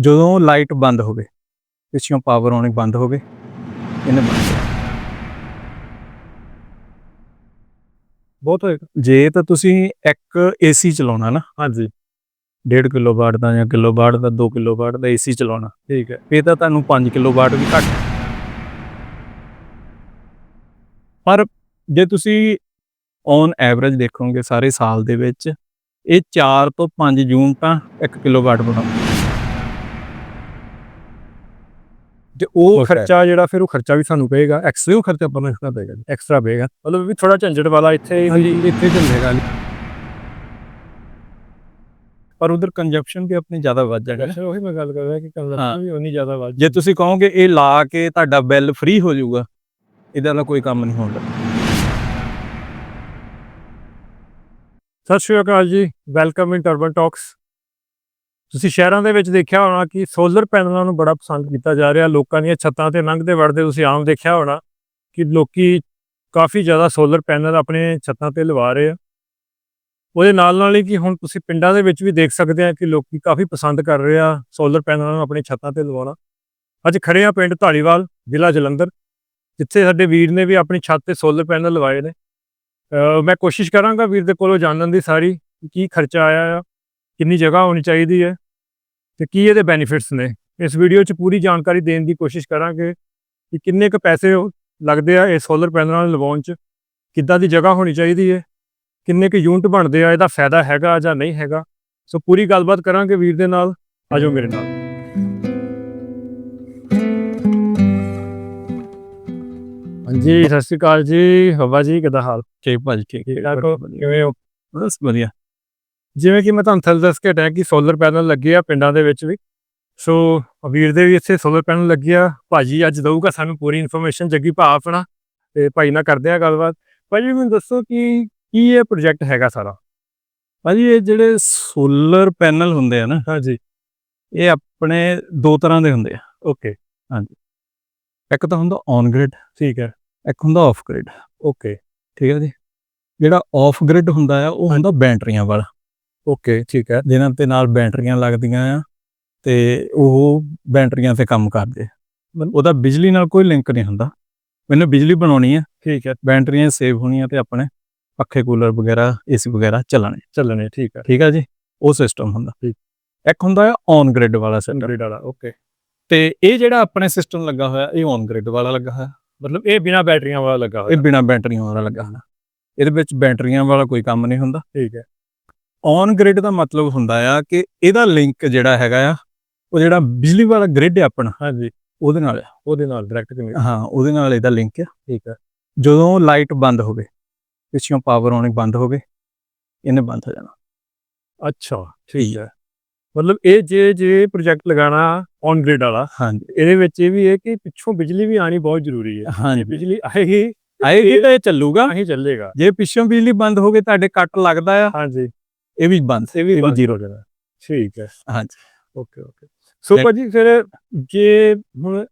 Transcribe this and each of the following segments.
ਜਦੋਂ ਲਾਈਟ ਬੰਦ ਹੋਵੇ ਪਿੱਛੋਂ ਪਾਵਰ ਆਉਣੀ ਬੰਦ ਹੋਵੇ ਇਹਨੇ ਬੰਦ। ਬਹੁਤ ਹੋਏਗਾ। ਜੇ ਤਾਂ ਤੁਸੀਂ ਇੱਕ ਏਸੀ ਚਲਾਉਣਾ ਨਾ ਹਾਂਜੀ। 1.5 ਕਿਲੋ ਵਾਟ ਦਾ ਜਾਂ ਕਿਲੋ ਵਾਟ ਦਾ 2 ਕਿਲੋ ਵਾਟ ਦਾ ਏਸੀ ਚਲਾਉਣਾ ਠੀਕ ਹੈ। ਇਹ ਤਾਂ ਤੁਹਾਨੂੰ 5 ਕਿਲੋ ਵਾਟ ਵੀ ਘੱਟ। ਪਰ ਜੇ ਤੁਸੀਂ ਔਨ ਐਵਰੇਜ ਦੇਖੋਗੇ ਸਾਰੇ ਸਾਲ ਦੇ ਵਿੱਚ ਇਹ 4 ਤੋਂ 5 ਯੂਨਿਟਾਂ 1 ਕਿਲੋ ਵਾਟ ਬਣਾਉਂਦੇ। ਤੇ ਉਹ. ਖਰਚਾ ਜਿਹੜਾ ਫਿਰ ਉਹ ਖਰਚਾ ਵੀ ਸਾਨੂੰ ਪਏਗਾ ਐਕਸਟਰਾ ਉਹ ਖਰਚਾ ਆਪਾਂ ਨੂੰ ਐਕਸਟਰਾ ਪਏਗਾ ਜੀ ਐਕਸਟਰਾ ਪਏਗਾ। ਮਤਲਬ ਵੀ ਥੋੜਾ ਝੰਜਟ ਵਾਲਾ ਇੱਥੇ ਹਾਂਜੀ ਇੱਥੇ ਚੱਲੇਗਾ ਪਰ ਉਧਰ ਕੰਜੰਪਸ਼ਨ ਵੀ ਆਪਣੀ ਜ਼ਿਆਦਾ ਵੱਧ ਜਾਏਗਾ ਅੱਛਾ ਉਹੀ ਮੈਂ ਗੱਲ ਕਰ ਰਿਹਾ ਕਿ ਹਾਂ। ਕੰਜ਼ਪਸ਼ਨ ਵੀ ਉਨੀ ਜ਼ਿਆਦਾ ਵੱਧ ਜੇ ਤੁਸੀਂ ਕਹੋਗੇ ਇਹ ਲਾ ਕੇ ਤੁਹਾਡਾ ਬਿੱਲ ਫ੍ਰੀ ਹੋ ਜਾਊਗਾ ਇਹਦਾ ਦਾ ਕੋਈ ਕੰਮ ਨਹੀਂ ਹੁੰਦਾ ਸਤਿ ਸ਼੍ਰੀ ਅਕਾਲ ਜੀ ਵੈਲਕਮ ਇਨ ਟਰਬਨ ਟਾਕਸ ਤੁਸੀਂ ਸ਼ਹਿਰਾਂ ਦੇ ਵਿੱਚ ਦੇਖਿਆ ਹੋਣਾ ਕਿ ਸੋਲਰ ਪੈਨਲਾਂ ਨੂੰ ਬੜਾ ਪਸੰਦ ਕੀਤਾ ਜਾ ਰਿਹਾ, ਲੋਕਾਂ ਦੀਆਂ ਛੱਤਾਂ ਤੇ ਲੰਘਦੇ ਵੜਦੇ ਤੁਸੀਂ ਆਮ ਦੇਖਿਆ ਹੋਣਾ ਕਿ ਲੋਕੀ ਕਾਫੀ ਜ਼ਿਆਦਾ ਸੋਲਰ ਪੈਨਲ ਆਪਣੇ ਛੱਤਾਂ ਤੇ ਲਵਾ ਰਹੇ ਆ। ਉਹਦੇ ਨਾਲ ਨਾਲ ਹੀ ਕਿ ਹੁਣ ਤੁਸੀਂ ਪਿੰਡਾਂ ਦੇ ਵਿੱਚ ਵੀ ਦੇਖ ਸਕਦੇ ਆ ਕਿ ਲੋਕੀ ਕਾਫੀ ਪਸੰਦ ਕਰ ਰਹੇ ਆ ਸੋਲਰ ਪੈਨਲਾਂ ਨੂੰ ਆਪਣੀ ਛੱਤਾਂ ਤੇ ਲਵਾਉਣਾ। ਅੱਜ ਖੜੇ ਆ ਪਿੰਡ ਢਾਲੀਵਾਲ ਜ਼ਿਲ੍ਹਾ ਜਲੰਧਰ, ਜਿੱਥੇ ਸਾਡੇ ਵੀਰ ਨੇ ਵੀ ਆਪਣੀ ਛੱਤ ਤੇ ਸੋਲਰ ਪੈਨਲ ਲਵਾਏ ਨੇ। ਮੈਂ ਕੋਸ਼ਿਸ਼ ਕਰਾਂਗਾ ਵੀਰ ਦੇ ਕੋਲੋਂ ਜਾਣਨ ਦੀ ਸਾਰੀ ਕੀ ਖਰਚਾ ਆਇਆ ਆ, ਕਿੰਨੀ ਜਗ੍ਹਾ ਹੋਣੀ ਚਾਹੀਦੀ ਹੈ। ਤੇ ਕੀ ਇਹਦੇ ਬੈਨੀਫਿਟਸ ਨੇ? ਇਸ ਵੀਡੀਓ 'ਚ ਪੂਰੀ ਜਾਣਕਾਰੀ ਦੇਣ ਦੀ ਕੋਸ਼ਿਸ਼ ਕਰਾਂਗੇ ਕਿ ਕਿੰਨੇ ਕੁ ਪੈਸੇ ਲੱਗਦੇ ਆ ਇਹ ਸੋਲਰ ਪੈਨਲਾਂ ਨੂੰ ਲਗਾਉਣ 'ਚ ਕਿੱਦਾਂ ਦੀ ਜਗ੍ਹਾ ਹੋਣੀ ਚਾਹੀਦੀ ਹੈ ਕਿੰਨੇ ਕੁ ਯੂਨਿਟ ਬਣਦੇ ਆ ਇਹਦਾ ਫਾਇਦਾ ਹੈਗਾ ਜਾਂ ਨਹੀਂ ਹੈਗਾ। ਸੋ ਪੂਰੀ ਗੱਲਬਾਤ ਕਰਾਂਗੇ ਵੀਰ ਦੇ ਨਾਲ ਆਜੋ ਮੇਰੇ ਨਾਲ। ਹਾਂਜੀ ਸਤਿ ਸ਼੍ਰੀ ਅਕਾਲ ਜੀ। ਹਵਾ ਜੀ ਕਿੱਦਾਂ ਹਾਲ? ਠੀਕ ਭਾਜੀ ਠੀਕ ਠੀਕ ਕਿਵੇਂ ਹੋ? ਬਸ ਵਧੀਆ। ਜਿਵੇਂ ਕਿ ਮੈਂ ਤੁਹਾਨੂੰ ਥੱਲੇ ਦੱਸ ਕੇ ਹਟਿਆ ਕਿ ਸੋਲਰ ਪੈਨਲ ਲੱਗੇ ਆ ਪਿੰਡਾਂ ਦੇ ਵਿੱਚ ਵੀ। ਸੋ ਵੀਰ ਦੇ ਵੀ ਇੱਥੇ ਸੋਲਰ ਪੈਨਲ ਲੱਗੇ ਆ। ਭਾਜੀ ਅੱਜ ਦਊਗਾ ਸਾਨੂੰ ਪੂਰੀ ਇਨਫੋਰਮੇਸ਼ਨ ਜੱਗੀ ਭਾ ਆਪਣਾ ਤੇ ਭਾਈ ਨਾਲ ਕਰਦੇ ਆ ਗੱਲਬਾਤ। ਭਾਜੀ ਮੈਨੂੰ ਦੱਸੋ ਕਿ ਕੀ ਇਹ ਪ੍ਰੋਜੈਕਟ ਹੈਗਾ ਸਾਰਾ? ਭਾਜੀ ਇਹ ਜਿਹੜੇ ਸੋਲਰ ਪੈਨਲ ਹੁੰਦੇ ਆ ਨਾ ਹਾਂਜੀ। ਇਹ ਆਪਣੇ ਦੋ ਤਰ੍ਹਾਂ ਦੇ ਹੁੰਦੇ ਆ। ਓਕੇ ਇੱਕ ਤਾਂ ਹੁੰਦਾ ਔਨ ਗ੍ਰਿਡ ਠੀਕ ਹੈ। ਇੱਕ ਹੁੰਦਾ ਆਫ ਗ੍ਰਿਡ ਓਕੇ ਠੀਕ ਹੈ ਜੀ? ਜਿਹੜਾ ਆਫ ਗ੍ਰਿਡ ਹੁੰਦਾ ਆ ਉਹ ਹੁੰਦਾ ਬੈਟਰੀਆਂ ਵਾਲਾ। ਓਕੇ ਠੀਕ ਹੈ। ਜਿਨ੍ਹਾਂ ਤੇ ਨਾਲ ਬੈਟਰੀਆਂ ਲੱਗਦੀਆਂ ਆ ਤੇ ਉਹ ਬੈਟਰੀਆਂ ਤੇ ਕੰਮ ਕਰਦੇ। ਉਹਦਾ ਬਿਜਲੀ ਨਾਲ ਕੋਈ ਲਿੰਕ ਨਹੀਂ ਹੁੰਦਾ। ਮੈਨੂੰ ਬਿਜਲੀ ਬਣਾਉਣੀ ਆ। ਠੀਕ ਹੈ। ਬੈਟਰੀਆਂ ਸੇਵ ਹੋਣੀਆਂ ਤੇ ਆਪਣੇ ਪੱਖੇ ਕੂਲਰ ਵਗੈਰਾ ਏਸੀ ਵਗੈਰਾ ਚੱਲਣੇ। ਚੱਲਣੇ ਠੀਕ ਹੈ। ਠੀਕ ਆ ਜੀ? ਉਹ ਸਿਸਟਮ ਹੁੰਦਾ। ਠੀਕ। ਇੱਕ ਹੁੰਦਾ ਆ ਔਨ ਗ੍ਰਿਡ ਵਾਲਾ ਸਿਸਟਮ। ਗ੍ਰਿਡ ਵਾਲਾ ਓਕੇ। ਤੇ ਇਹ ਜਿਹੜਾ ਆਪਣੇ ਸਿਸਟਮ ਲੱਗਾ ਹੋਇਆ ਇਹ ਔਨ ਗ੍ਰਿਡ ਵਾਲਾ ਲੱਗਾ ਹੋਇਆ? ਮਤਲਬ ਇਹ ਬਿਨਾ ਬੈਟਰੀਆਂ ਵਾਲਾ ਲੱਗਾ ਇਹ ਹੋਇਆ ਬਿਨਾ ਬੈਟਰੀਆਂ ਵਾਲਾ ਲੱਗਾ ਹੋਇਆ। ਇਹਦੇ ਵਿੱਚ ਬੈਟਰੀਆਂ ਵਾਲਾ ਕੋਈ ਕੰਮ ਨਹੀਂ ਹੁੰਦਾ। ਠੀਕ ਹੈ। ਔਨ ਗ੍ਰਿਡ ਦਾ ਮਤਲਬ ਹੁੰਦਾ ਆ ਕਿ ਇਹਦਾ ਲਿੰਕ ਜਿਹੜਾ ਹੈਗਾ ਆ ਉਹ ਜਿਹੜਾ ਬਿਜਲੀ ਵਾਲਾ ਗ੍ਰਿਡ ਹੈ ਆਪਣਾ ਹਾਂਜੀ। ਉਹਦੇ ਨਾਲ ਆ। ਉਹਦੇ ਨਾਲ ਡਾਇਰੈਕਟ ਕਿਵੇਂ ਹਾਂ ਉਹਦੇ ਨਾਲ ਇਹਦਾ ਲਿੰਕ ਆ। ਠੀਕ ਹੈ ਜਦੋਂ ਲਾਈਟ ਬੰਦ ਹੋਵੇ ਪਿੱਛੋਂ ਪਾਵਰ ਆਉਣੀ ਬੰਦ ਹੋਵੇ ਇਹਨੇ ਬੰਦ ਹੋ ਜਾਣਾ। ਅੱਛਾ ਠੀਕ ਹੈ ਮਤਲਬ ਇਹ ਜੇ ਜੇ ਪ੍ਰੋਜੈਕਟ ਲਗਾਣਾ ਔਨ ਗ੍ਰਿਡ ਵਾਲਾ ਹਾਂਜੀ। ਇਹਦੇ ਵਿੱਚ ਇਹ ਵੀ ਹੈ ਕਿ ਪਿੱਛੋਂ ਬਿਜਲੀ ਵੀ ਆਣੀ ਬਹੁਤ ਜ਼ਰੂਰੀ ਹੈ। ਹਾਂਜੀ। ਬਿਜਲੀ ਆਏਗੀ ਆਏ ਇਹ ਤਾਂ ਇਹ ਚੱਲੂਗਾ। ਤਾਂ ਹੀ ਚੱਲੇਗਾ। ਜੇ ਪਿੱਛੋਂ ਬਿਜਲੀ ਬੰਦ ਹੋ ਗਈ ਤੁਹਾਡੇ ਕੱਟ ਲੱਗਦਾ ਆ। ਹਾਂਜੀ। ਇਹ ਵੀ ਬੰਦ ਇਹ ਵੀ ਇਹ ਜ਼ੀਰੋ ਜਾਣਾ ਠੀਕ ਹੈ। ਹਾਂਜੀ। Okay okay. ਸੋ ਤੇ- ਭਾਜੀ ਫਿਰ ਜੇ ਹੁਣ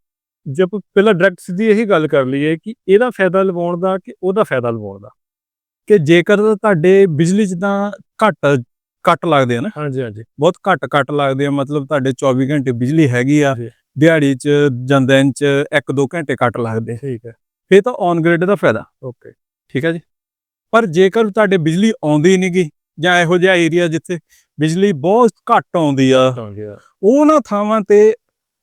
ਜੇ ਪਹਿਲਾਂ ਡਾਇਰੈਕਟ ਸਿੱਧੀ ਇਹੀ ਗੱਲ ਕਰ ਲਈਏ ਕਿ ਇਹਦਾ ਫਾਇਦਾ ਲਵਾਉਣ ਦਾ ਕਿ ਉਹਦਾ ਫਾਇਦਾ ਲਵਾਉਣ ਦਾ? ਕਿ ਜੇਕਰ ਤੁਹਾਡੇ ਬਿਜਲੀ ਜਿੱਦਾਂ ਘੱਟ ਕੱਟ ਲੱਗਦੇ ਆ ਨਾ? ਹਾਂਜੀ ਹਾਂਜੀ। ਬਹੁਤ ਘੱਟ ਕੱਟ ਲੱਗਦੇ ਆ ਮਤਲਬ ਤੁਹਾਡੇ 24 ਘੰਟੇ ਬਿਜਲੀ ਹੈਗੀ ਆ। ਦਿਹਾੜੀ 'ਚ ਜਾਂ ਦਿਨ 'ਚ 1-2 ਘੰਟੇ ਕੱਟ ਲੱਗਦੇ। ਠੀਕ ਹੈ। ਫੇਰ ਤਾਂ ਔਨ ਗ੍ਰਿਡ ਦਾ ਫਾਇਦਾ। ਓਕੇ। ਠੀਕ ਹੈ ਜੀ। ਪਰ ਜੇਕਰ ਤੁਹਾਡੇ ਬਿਜਲੀ ਆਉਂਦੀ ਨਹੀਂਗੀ ਜਾਂ ਇਹੋ ਜਿਹਾ ਏਰੀਆ ਜਿੱਥੇ ਬਿਜਲੀ ਬਹੁਤ ਘੱਟ ਆਉਂਦੀ ਆ ਉਹਨਾਂ ਥਾਵਾਂ ਤੇ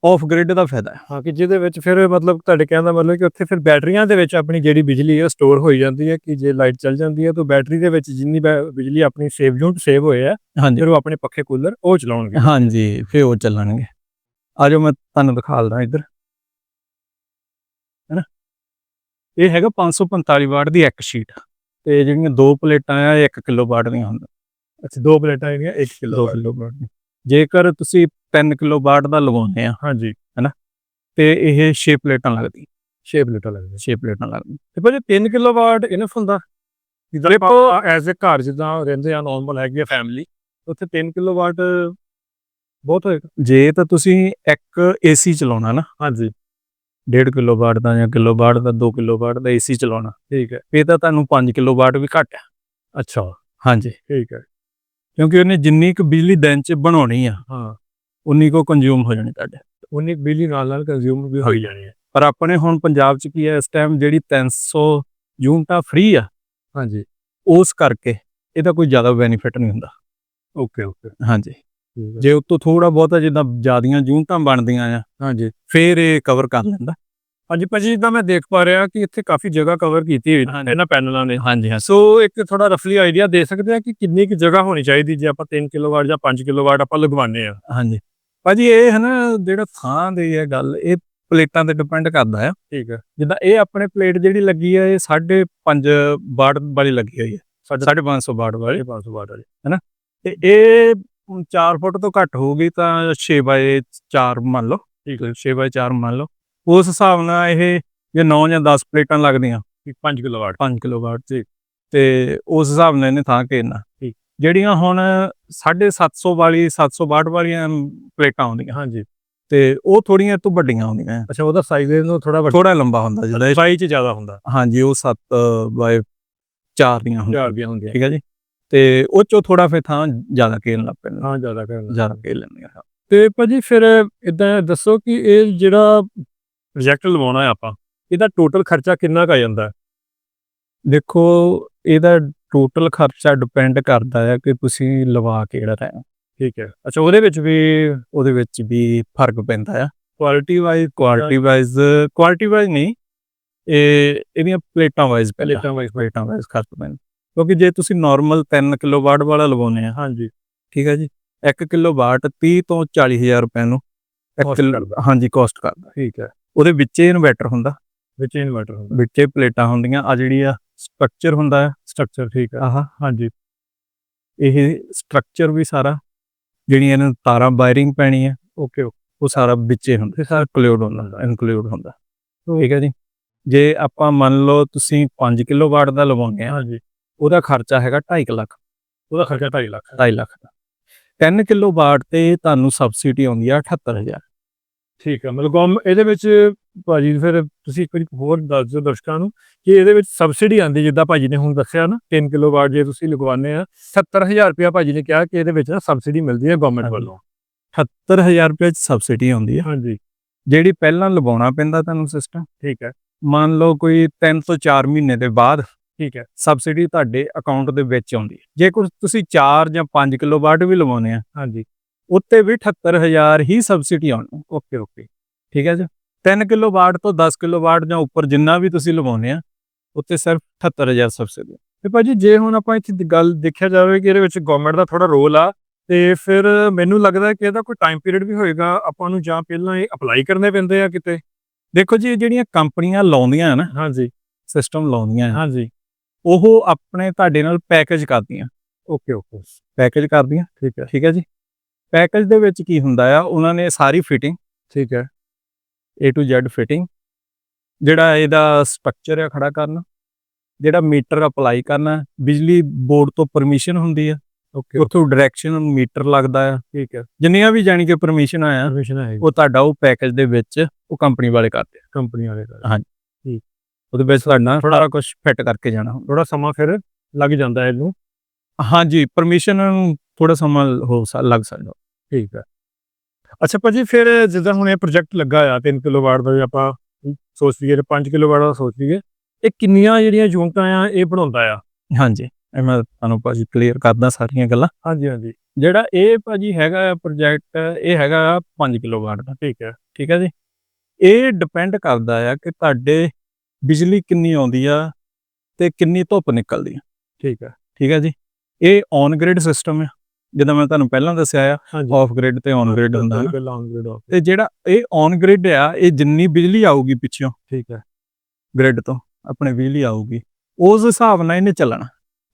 ਆਫ ਗ੍ਰਿਡ ਦਾ ਫਾਇਦਾ ਹੈ। ਹਾਂ ਕਿ ਜਿਹਦੇ ਵਿੱਚ ਫਿਰ ਮਤਲਬ ਤੁਹਾਡੇ ਕਹਿਣ ਦਾ ਮਤਲਬ ਕਿ ਉੱਥੇ ਫਿਰ ਬੈਟਰੀਆਂ ਦੇ ਵਿੱਚ ਆਪਣੀ ਜਿਹੜੀ ਬਿਜਲੀ ਹੈ ਸਟੋਰ ਹੋਈ ਜਾਂਦੀ ਹੈ ਕਿ ਜੇ ਲਾਈਟ ਚੱਲ ਜਾਂਦੀ ਹੈ ਤਾਂ ਬੈਟਰੀ ਦੇ ਵਿੱਚ ਜਿੰਨੀ ਬਿਜਲੀ ਆਪਣੀ ਸੇਵ ਯੂਨਿਟ ਸੇਵ ਹੋਏ ਆ ਹਾਂਜੀ। ਫਿਰ ਉਹ ਆਪਣੇ ਪੱਖੇ ਕੂਲਰ ਉਹ ਚਲਾਉਣਗੇ। ਹਾਂਜੀ ਫੇਰ ਉਹ ਚੱਲਣਗੇ। ਆਜੋ ਮੈਂ ਤੁਹਾਨੂੰ ਦਿਖਾਲਦਾ ਇੱਧਰ। ਹੈਨਾ? ਇਹ ਹੈਗਾ 545 ਵਾਟ ਦੀ ਇੱਕ ਸ਼ੀਟ ਤੇ ਜਿਹੜੀਆਂ ਦੋ ਪਲੇਟਾਂ ਆ ਇਹ 1 ਕਿਲੋ ਵਾਟ ਦੀਆਂ ਹੁੰਦੀਆਂ। ਅੱਛਾ ਦੋ ਪਲੇਟਾਂ ਜਿਹੜੀਆਂ 1 2 ਕਿਲੋ ਕਿਲੋ ਵਾਟ ਜੇਕਰ ਤੁਸੀਂ 3 ਕਿਲੋ ਵਾਟ ਦਾ ਲਗਾਉਂਦੇ ਆ ਹਾਂਜੀ। ਤੇ ਇਹ 6 ਪਲੇਟਾਂ ਲੱਗਦੀਆਂ। 6 ਪਲੇਟਾਂ ਲੱਗਦੀਆਂ। 6 ਪਲੇਟਾਂ ਲੱਗਦੀਆਂ। ਤੇ ਭਾਜੀ 3 ਕਿਲੋਵਾਟ ਇਨਫ ਹੁੰਦਾ? ਆਪਾਂ ਐਜ਼ ਅ ਘਰ ਜਿੱਦਾਂ ਰਹਿੰਦੇ ਆ ਨਾਰਮਲ ਹੈਗੀ ਆ ਫੈਮਿਲੀ ਉੱਥੇ 3 ਕਿਲੋਵਾਟ ਬਹੁਤ ਹੋਏਗਾ। ਜੇ ਤਾਂ ਤੁਸੀਂ ਇੱਕ ਏਸੀ ਚਲਾਉਣਾ ਨਾ ਹਾਂਜੀ। 1.5 ਕਿਲੋ ਵਾਟ ਦਾ ਜਾਂ ਕਿਲੋ ਵਾਟ ਦਾ 2 ਕਿਲੋ ਵਾਟ ਦਾ ਏਸੀ ਚਲਾਉਣਾ। ਠੀਕ ਹੈ। ਫੇਰ ਤਾਂ ਤੁਹਾਨੂੰ 5 ਕਿਲੋ ਵਾਟ ਵੀ ਘੱਟ ਆ ਅੱਛਾ। ਹਾਂਜੀ। ਠੀਕ ਹੈ। ਕਿਉਂਕਿ ਉਹਨੇ ਜਿੰਨੀ ਕੁ ਬਿਜਲੀ ਦਿਨ ਚ ਬਣਾਉਣੀ ਆ ਹਾਂ। ਉਨੀ ਕੋ ਕੰਜ਼ਿਊਮ ਹੋ ਜਾਣੀ ਤੁਹਾਡੇ। ਉਨੀ ਬਿਜਲੀ ਨਾਲ ਨਾਲ ਕੰਜ਼ਿਊਮ ਵੀ ਹੋਈ ਜਾਣੀ ਹੈ। ਪਰ ਆਪਣੇ ਹੁਣ ਪੰਜਾਬ 'ਚ ਕੀ ਹੈ ਇਸ ਟਾਈਮ ਜਿਹੜੀ 300 ਯੂਨਿਟਾਂ ਫ੍ਰੀ ਆ ਹਾਂਜੀ। ਉਸ ਕਰਕੇ ਇਹਦਾ ਕੋਈ ਜ਼ਿਆਦਾ ਬੈਨੀਫਿਟ ਨਹੀਂ ਹੁੰਦਾ। ਓਕੇ ਓਕੇ ਹਾਂਜੀ। ਜੇ ਉਤੋਂ ਥੋੜਾ ਬਹੁਤਾ ਜਿੱਦਾਂ ਜ਼ਿਆਦੀਆਂ ਯੂਨਿਟਾਂ ਬਣਦੀਆਂ ਆ ਹਾਂਜੀ। ਫੇਰ ਇਹ ਕਵਰ ਕਰ ਲੈਂਦਾ। ਹਾਂਜੀ ਭਾਜੀ ਜਿੱਦਾਂ ਮੈਂ ਦੇਖ ਪਾ ਰਿਹਾ ਕਿ ਇੱਥੇ ਕਾਫੀ ਜਗ੍ਹਾ ਕਵਰ ਕੀਤੀ ਹੋਈ ਹਾਂਜੀ। ਇਹਨਾਂ ਪੈਨਲਾਂ ਨੇ। ਹਾਂਜੀ ਹਾਂ ਸੋ ਇੱਕ ਥੋੜਾ ਰਫਲੀ ਆਈਡੀਆ ਦੇ ਸਕਦੇ ਆ ਕਿ ਕਿੰਨੀ ਕੁ ਜਗ੍ਹਾ ਹੋਣੀ ਚਾਹੀਦੀ ਜੇ ਆਪਾਂ 3 ਕਿਲੋਵਾਟ ਜਾਂ 5 ਕਿਲੋਵਾਟ ਆਪਾਂ ਲਗਵਾਉਂਦੇ ਆ। ਹਾਂਜੀ। ਭਾਜੀ ਇਹ ਹੈ ਨਾ ਜਿਹੜਾ ਥਾਂ ਦੀ ਹੈ ਗੱਲ ਇਹ ਪਲੇਟਾਂ ਤੇ ਡਿਪੈਂਡ ਕਰਦਾ ਆ। ਠੀਕ ਹੈ ਜਿੱਦਾਂ ਇਹ ਆਪਣੇ ਪਲੇਟ ਜਿਹੜੀ ਲੱਗੀ ਆ ਇਹ 5.5 ਵਾਟ ਵਾਲੀ ਲੱਗੀ ਹੋਈ ਹੈ 550 ਵਾਟ ਵਾਲੀ। 500 ਵਾਟ ਵਾਲੀ। ਤੇ ਇਹ 4 ਫੁੱਟ ਤੋਂ ਘੱਟ ਹੋਊਗੀ ਤਾਂ 6 ਬਾਏ 4 ਮੰਨ ਲਓ ਠੀਕ ਹੈ 6 ਬਾਏ 4 ਮੰਨ ਲਓ। ਉਸ ਹਿਸਾਬ ਨਾਲ ਇਹ ਜੇ 9 ਜਾਂ 10 ਪਲੇਟਾਂ ਲੱਗਦੀਆਂ 5 ਕਿਲੋਵਾਟ 5 ਕਿਲੋਵਾਟ ਜੀ। ਤੇ ਉਸ ਹਿਸਾਬ ਨਾਲ ਇਹਨੇ ਥਾਂ ਘੇਰਨਾ ਠੀਕ। ਜਿਹੜੀਆਂ ਹੁਣ 750 ਵਾਲੀ 700 ਵਾਟ ਵਾਲੀਆਂ ਪਲੇਟਾਂ ਆਉਂਦੀਆਂ ਹਾਂਜੀ। ਤੇ ਉਹ ਥੋੜੀਆਂ ਤੋਂ ਵੱਡੀਆਂ ਆਉਂਦੀਆਂ। ਅੱਛਾ ਉਹਦਾ ਸਾਈਜ਼ ਇਹਨੂੰ ਥੋੜਾ ਵੱਡਾ। ਥੋੜਾ ਲੰਬਾ ਹੁੰਦਾ ਜਿਹੜਾ ਸਾਈਜ਼ ਚ ਜ਼ਿਆਦਾ ਹੁੰਦਾ। ਹਾਂਜੀ ਉਹ 7 ਬਾਏ 4 ਦੀਆਂ ਹੁੰਦੀਆਂ। ਚਾਰ ਦੀਆਂ ਹੁੰਦੀਆਂ। ਠੀਕ ਹੈ ਜੀ। ਤੇ ਉਹ ਚੋਂ ਥੋੜਾ ਫੇ ਥਾਂ ਜ਼ਿਆਦਾ ਘੇਰਨ ਲੱਗ ਪੈਂਦਾ। ਹਾਂ ਜ਼ਿਆਦਾ ਕਰਨਾ ਜ਼ਿਆਦਾ ਘੇਰ ਲੈਂਦੀਆਂ ਤੇ ਭਾਜੀ ਫਿਰ ਇਦਾਂ ਦੱਸੋ ਕਿ ਇਹ ਜਿਹੜਾ ਪ੍ਰੋਜੈਕਟ ਲਵਾਉਣਾ ਹੈ ਆਪਾਂ ਇਹਦਾ ਟੋਟਲ ਖਰਚਾ ਕਿੰਨਾ ਕੁ ਆ ਜਾਂਦਾ? ਦੇਖੋ ਇਹਦਾ ਟੋਟਲ ਖਰਚਾ ਡਿਪੈਂਡ ਕਰਦਾ ਹੈ ਕਿ ਤੁਸੀਂ ਲਵਾ ਕਿਹੜਾ ਰਹੇ ਠੀਕ ਹੈ। ਅੱਛਾ ਉਹਦੇ ਵਿੱਚ ਵੀ ਉਹਦੇ ਵਿੱਚ ਵੀ ਫ਼ਰਕ ਪੈਂਦਾ ਆ quality wise quality wise quality wise ਨਹੀਂ ਇਹ ਇਹਦੀਆਂ ਪਲੇਟਾਂ ਵਾਈਜ਼ ਪਲੇਟਾਂ ਵਾਈਜ਼ ਪਲੇਟਾਂ ਵਾਈਜ਼ ਖਰਚ ਪੈਂਦਾ। ਕਿਉਂਕਿ ਜੇ ਤੁਸੀਂ ਨਾਰਮਲ 3 ਕਿਲੋਵਾਟ ਵਾਲਾ ਲਵਾਉਨੇ ਆ ਹਾਂਜੀ। ਠੀਕ ਹੈ ਜੀ? 1 ਕਿਲੋਵਾਟ 30 ਤੋਂ 40000 ਰੁਪਏ ਨੂੰ ਕਿਲੋ-। ਹਾਂਜੀ ਕੋਸਟ ਕਰਦਾ। ਠੀਕ ਹੈ ਉਹਦੇ ਵਿੱਚ ਇਨਵਰਟਰ ਹੁੰਦਾ। ਵਿੱਚ ਇਨਵਰਟਰ ਹੁੰਦਾ। ਵਿੱਚੇ ਪਲੇਟਾਂ ਹੁੰਦੀਆਂ। ਆ ਜਿਹੜੀ ਆ ਸਟਰਕਚਰ ਹੁੰਦਾ ਹੈ ਸਟਰਕਚਰ ਠੀਕ ਹੈ ਆਹ ਹਾਂਜੀ। ਇਹ ਸਟਰਕਚਰ ਵੀ ਸਾਰਾ ਜਿਹੜੀਆਂ ਇਹਨਾਂ ਤਾਰਾਂ ਵਾਇਰਿੰਗ ਪੈਣੀ ਹੈ ਓਕੇ ਉਹ ਸਾਰਾ ਵਿੱਚੇ ਹੁੰਦਾ। ਸਾਰਾ ਇਨਕਲੂਡ ਹੁੰਦਾ ਇਨਕਲੂਡ ਹੁੰਦਾ। ਠੀਕ ਹੈ ਜੀ? ਜੇ ਆਪਾਂ ਮੰਨ ਲਓ ਤੁਸੀਂ 5 ਕਿਲੋਵਾਟ ਦਾ ਲਵਾਉਂਦੇ ਆ ਹਾਂਜੀ। ਉਹਦਾ ਖਰਚਾ ਹੈਗਾ 2.5 ਲੱਖ। ਉਹਦਾ ਖਰਚਾ 2.5 ਲੱਖ। ਹੈ 2.5 ਲੱਖ ਦਾ। 3 ਕਿਲੋਵਾਟ ਤੇ ਤੁਹਾਨੂੰ ਸਬਸਿਡੀ ਆਉਂਦੀ ਆ 78000 ਠੀਕ ਹੈ ਮਤਲਬ ਗੌਮ ਇਹਦੇ ਵਿੱਚ ਭਾਜੀ ਫਿਰ ਤੁਸੀਂ ਇੱਕ ਵਾਰੀ ਹੋਰ ਦੱਸ ਦਿਓ ਦਰਸ਼ਕਾਂ ਨੂੰ ਕਿ ਇਹਦੇ ਵਿੱਚ ਸਬਸਿਡੀ ਆਂਦੀ ਜਿੱਦਾਂ ਭਾਜੀ ਨੇ ਹੁਣ ਦੱਸਿਆ ਨਾ 3 ਕਿਲੋਵਾਟ ਜੇ ਤੁਸੀਂ ਲਗਵਾਉਂਦੇ ਆ 70000 ਰੁਪਇਆ ਭਾਜੀ ਨੇ ਕਿਹਾ ਕਿ ਇਹਦੇ ਵਿੱਚ ਨਾ ਸਬਸਿਡੀ ਮਿਲਦੀ ਹੈ ਗਵਰਨਮੈਂਟ। ਵੱਲੋਂ। 78000 ਰੁਪਏ ਚ ਸਬਸਿਡੀ ਆਉਂਦੀ ਆ। ਹਾਂਜੀ। ਜਿਹੜੀ ਪਹਿਲਾਂ ਲਵਾਉਣਾ ਪੈਂਦਾ ਤੁਹਾਨੂੰ ਸਿਸਟਮ ਠੀਕ ਹੈ ਮੰਨ ਲਓ ਕੋਈ 3 ਤੋਂ 4 ਮਹੀਨੇ ਦੇ ਬਾਅਦ ਠੀਕ ਹੈ ਸਬਸਿਡੀ ਤੁਹਾਡੇ ਅਕਾਊਂਟ ਦੇ ਵਿੱਚ ਆਉਂਦੀ ਹੈ। ਜੇ ਕੁਝ ਤੁਸੀਂ 4 ਜਾਂ 5 ਕਿਲੋਵਾਟ ਵੀ ਲਵਾਉਨੇ ਆ ਹਾਂਜੀ ਉੱਤੇ ਵੀ 78000 ਹੀ ਸਬਸਿਡੀ ਆਉਣੀ ਓਕੇ ਓਕੇ ਠੀਕ ਹੈ ਜੀ। 3 ਕਿਲੋਵਾਟ ਤੋਂ 10 ਕਿਲੋਵਾਟ ਜਾਂ ਉੱਪਰ ਜਿੰਨਾ ਵੀ ਤੁਸੀਂ ਲਵਾਉਨੇ ਆ ਉੱਤੇ ਸਿਰਫ 78000 ਸਬਸਿਡੀ। ਤੇ ਭਾਜੀ ਜੇ ਹੁਣ ਆਪਾਂ ਇੱਥੇ ਗੱਲ ਦੇਖਿਆ ਜਾਵੇ ਕਿ ਇਹਦੇ ਵਿੱਚ ਗਵਰਨਮੈਂਟ ਦਾ ਥੋੜਾ ਰੋਲ ਆ ਤੇ ਫਿਰ ਮੈਨੂੰ ਲੱਗਦਾ ਕਿ ਇਹਦਾ ਕੋਈ ਟਾਈਮ ਪੀਰੀਅਡ ਵੀ ਹੋਏਗਾ ਆਪਾਂ ਨੂੰ ਜਾਂ ਪਹਿਲਾਂ ਇਹ ਅਪਲਾਈ ਕਰਨੇ ਪੈਂਦੇ ਆ ਕਿਤੇ। ਦੇਖੋ ਜੀ ਜਿਹੜੀਆਂ ਕੰਪਨੀਆਂ ਲਾਉਂਦੀਆਂ ਨਾ ਹਾਂਜੀ। ਸਿਸਟਮ ਲਾਉਂਦੀਆਂ ਹਾਂਜੀ। ਉਹ ਆਪਣੇ ਤੁਹਾਡੇ ਨਾਲ ਪੈਕੇਜ ਕਰਦੀਆਂ। ਓਕੇ ਓਕੇ ਪੈਕੇਜ ਕਰਦੀਆਂ? ਠੀਕ ਹੈ। ਠੀਕ ਹੈ ਜੀ। ਪੈਕੇਜ ਦੇ ਵਿੱਚ ਕੀ ਹੁੰਦਾ ਆ? ਉਹਨਾਂ ਨੇ ਸਾਰੀ ਫਿਟਿੰਗ ਠੀਕ ਹੈ। A to Z ਫਿਟਿੰਗ ਜਿਹੜਾ ਇਹਦਾ ਸਟਰਕਚਰ ਆ ਖੜਾ ਕਰਨਾ ਜਿਹੜਾ ਮੀਟਰ ਅਪਲਾਈ ਕਰਨਾ ਬਿਜਲੀ ਬੋਰਡ ਤੋਂ ਪਰਮਿਸ਼ਨ ਹੁੰਦੀ ਆ। ਓਕੇ ਉੱਥੋਂ ਡਾਇਰੈਕਸ਼ਨ ਮੀਟਰ ਲੱਗਦਾ ਆ। ਠੀਕ ਹੈ। ਜਿੰਨੀਆਂ ਵੀ ਜਾਣੀ ਕਿ ਪਰਮਿਸ਼ਨ ਆਇਆ ਪਰਮਿਸ਼ਨ ਹੈ ਉਹ ਤੁਹਾਡਾ ਉਹ ਪੈਕੇਜ ਦੇ ਵਿੱਚ ਉਹ ਕੰਪਨੀ ਵਾਲੇ ਕਰਦੇ ਆ। ਕੰਪਨੀ ਵਾਲੇ ਦਾ ਉਹਦੇ ਵਿੱਚ ਤੁਹਾਡਾ ਥੋੜਾ ਕੁਝ ਫਿੱਟ ਕਰਕੇ ਜਾਣਾ। ਥੋੜਾ ਸਮਾਂ ਫਿਰ ਲੱਗ ਜਾਂਦਾ ਹੈ ਇਹਨੂੰ। ਹਾਂਜੀ ਪਰਮਿਸ਼ਨ ਥੋੜਾ ਸਮਾਂ ਹੋ ਲੱਗ ਸਕਦਾ। ਠੀਕ ਹੈ। ਅੱਛਾ ਭਾਜੀ ਫਿਰ ਜਿੱਦਾਂ ਹੁਣ ਇਹ ਪ੍ਰੋਜੈਕਟ ਲੱਗਾ ਆ 3 ਕਿਲੋਵਾਟ ਦਾ ਆਪਾਂ ਸੋਚ ਲਈਏ 5 ਕਿਲੋਵਾਟ ਦਾ ਸੋਚ ਲਈਏ ਇਹ ਕਿੰਨੀਆਂ ਜਿਹੜੀਆਂ ਯੂਨਿਟਾਂ ਆ ਇਹ ਬਣਾਉਂਦਾ ਆ? ਹਾਂਜੀ ਇਹ ਮੈਂ ਤੁਹਾਨੂੰ ਭਾਜੀ ਕਲੀਅਰ ਕਰਦਾ ਸਾਰੀਆਂ ਗੱਲਾਂ। ਹਾਂਜੀ ਹਾਂਜੀ। ਜਿਹੜਾ ਇਹ ਭਾਜੀ ਹੈਗਾ ਪ੍ਰੋਜੈਕਟ ਇਹ ਹੈਗਾ 5 ਕਿਲੋਵਾਟ ਦਾ। ਠੀਕ ਹੈ। ਠੀਕ ਹੈ ਜੀ। ਇਹ ਡਿਪੈਂਡ ਕਰਦਾ ਆ ਕਿ ਤੁਹਾਡੇ ਬਿਜਲੀ ਕਿੰਨੀ ਆਉਂਦੀ ਆ ਤੇ ਕਿੰਨੀ ਧੁੱਪ ਨਿਕਲਦੀ ਆ। ਠੀਕ ਹੈ ਠੀਕ ਹੈ ਜੀ? ਇਹ ਔਨ ਗ੍ਰਿਡ ਸਿਸਟਮ ਹੈ ਜਿੱਦਾਂ ਮੈਂ ਤੁਹਾਨੂੰ ਪਹਿਲਾਂ ਦੱਸਿਆ ਆ ਆਫ ਗ੍ਰਿਡ ਤੇ ਔਨ ਗ੍ਰਿਡ ਹੁੰਦਾ ਪਹਿਲਾਂ ਔਨ ਗ੍ਰਿਡ ਤੇ ਜਿਹੜਾ ਇਹ ਔਨ ਗ੍ਰਿਡ ਆ ਇਹ ਜਿੰਨੀ ਬਿਜਲੀ ਆਊਗੀ ਪਿੱਛੋਂ ਠੀਕ ਹੈ ਗ੍ਰਿਡ ਤੋਂ ਆਪਣੇ ਬਿਜਲੀ ਆਊਗੀ ਉਸ ਹਿਸਾਬ ਨਾਲ ਇਹਨੇ ਚੱਲਣਾ।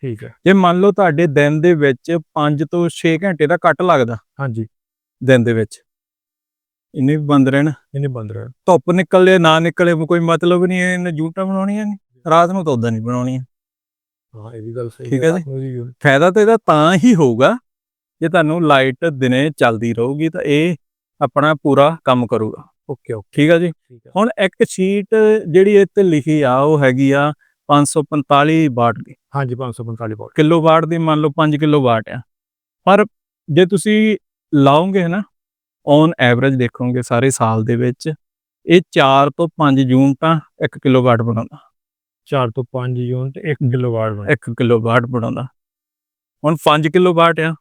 ਠੀਕ ਹੈ ਜੇ ਮੰਨ ਲਓ ਤੁਹਾਡੇ ਦਿਨ ਦੇ ਵਿੱਚ 5 ਤੋਂ 6 ਘੰਟੇ ਦਾ ਕੱਟ ਲੱਗਦਾ ਹਾਂਜੀ। ਦਿਨ ਦੇ ਵਿੱਚ। ਇੰਨੇ ਵੀ ਬੰਦ ਰਹਿਣ। ਇਹਨੇ ਬੰਦ ਰਿਹਾ ਧੁੱਪ ਨਿਕਲੇ ਨਾ ਨਿਕਲੇ ਕੋਈ ਮਤਲਬ ਨਹੀਂ ਇਹਨੇ ਜੂਟਾਂ ਬਣਾਉਣੀਆਂ ਨਹੀਂ। ਰਾਤ ਨੂੰ ਤਾਂ ਉਦਾਂ ਨਹੀਂ ਬਣਾਉਣੀਆਂ। ਹਾਂ ਇਹ ਵੀ ਗੱਲ ਸਹੀ ਠੀਕ ਹੈ ਜੀ। ਫਾਇਦਾ ਤਾਂ ਇਹਦਾ ਤਾਂ ਹੀ ਹੋਊਗਾ ਜੇ ਤੁਹਾਨੂੰ ਲਾਈਟ ਦਿਨੇ ਚੱਲਦੀ ਰਹੂਗੀ ਤਾਂ ਇਹ ਆਪਣਾ ਪੂਰਾ ਕੰਮ ਕਰੂਗਾ। Okay okay. ਠੀਕ ਆ ਜੀ। ਹੁਣ ਇੱਕ ਸ਼ੀਟ ਜਿਹੜੀ ਤੇ ਲਿਖੀ ਆ ਉਹ ਹੈਗੀ ਆ 545 ਵਾਟ ਦੀ। ਹਾਂਜੀ 545 ਵਾਟ। ਕਿਲੋ ਵਾਟ ਦੀ ਮੰਨ ਲਓ 5 ਕਿਲੋ ਵਾਟ ਆ। ਪਰ ਜੇ ਤੁਸੀਂ ਲਾਓਗੇ ਨਾ ਔਨ ਐਵਰੇਜ ਦੇਖੋਗੇ ਸਾਰੇ ਸਾਲ ਦੇ ਵਿੱਚ ਇਹ 4 ਤੋਂ 5 ਯੂਨਿਟਾਂ 1 ਕਿਲੋਵਾਟ ਬਣਾਉਂਦਾ। 4 ਤੋਂ 5 ਯੂਨਿਟ 1 ਕਿਲੋਵਾਟ ਬਣ 1 ਕਿਲੋਵਾਟ ਬਣਾਉਂਦਾ। ਹੁਣ 5 ਕਿਲੋਵਾਟ ਆ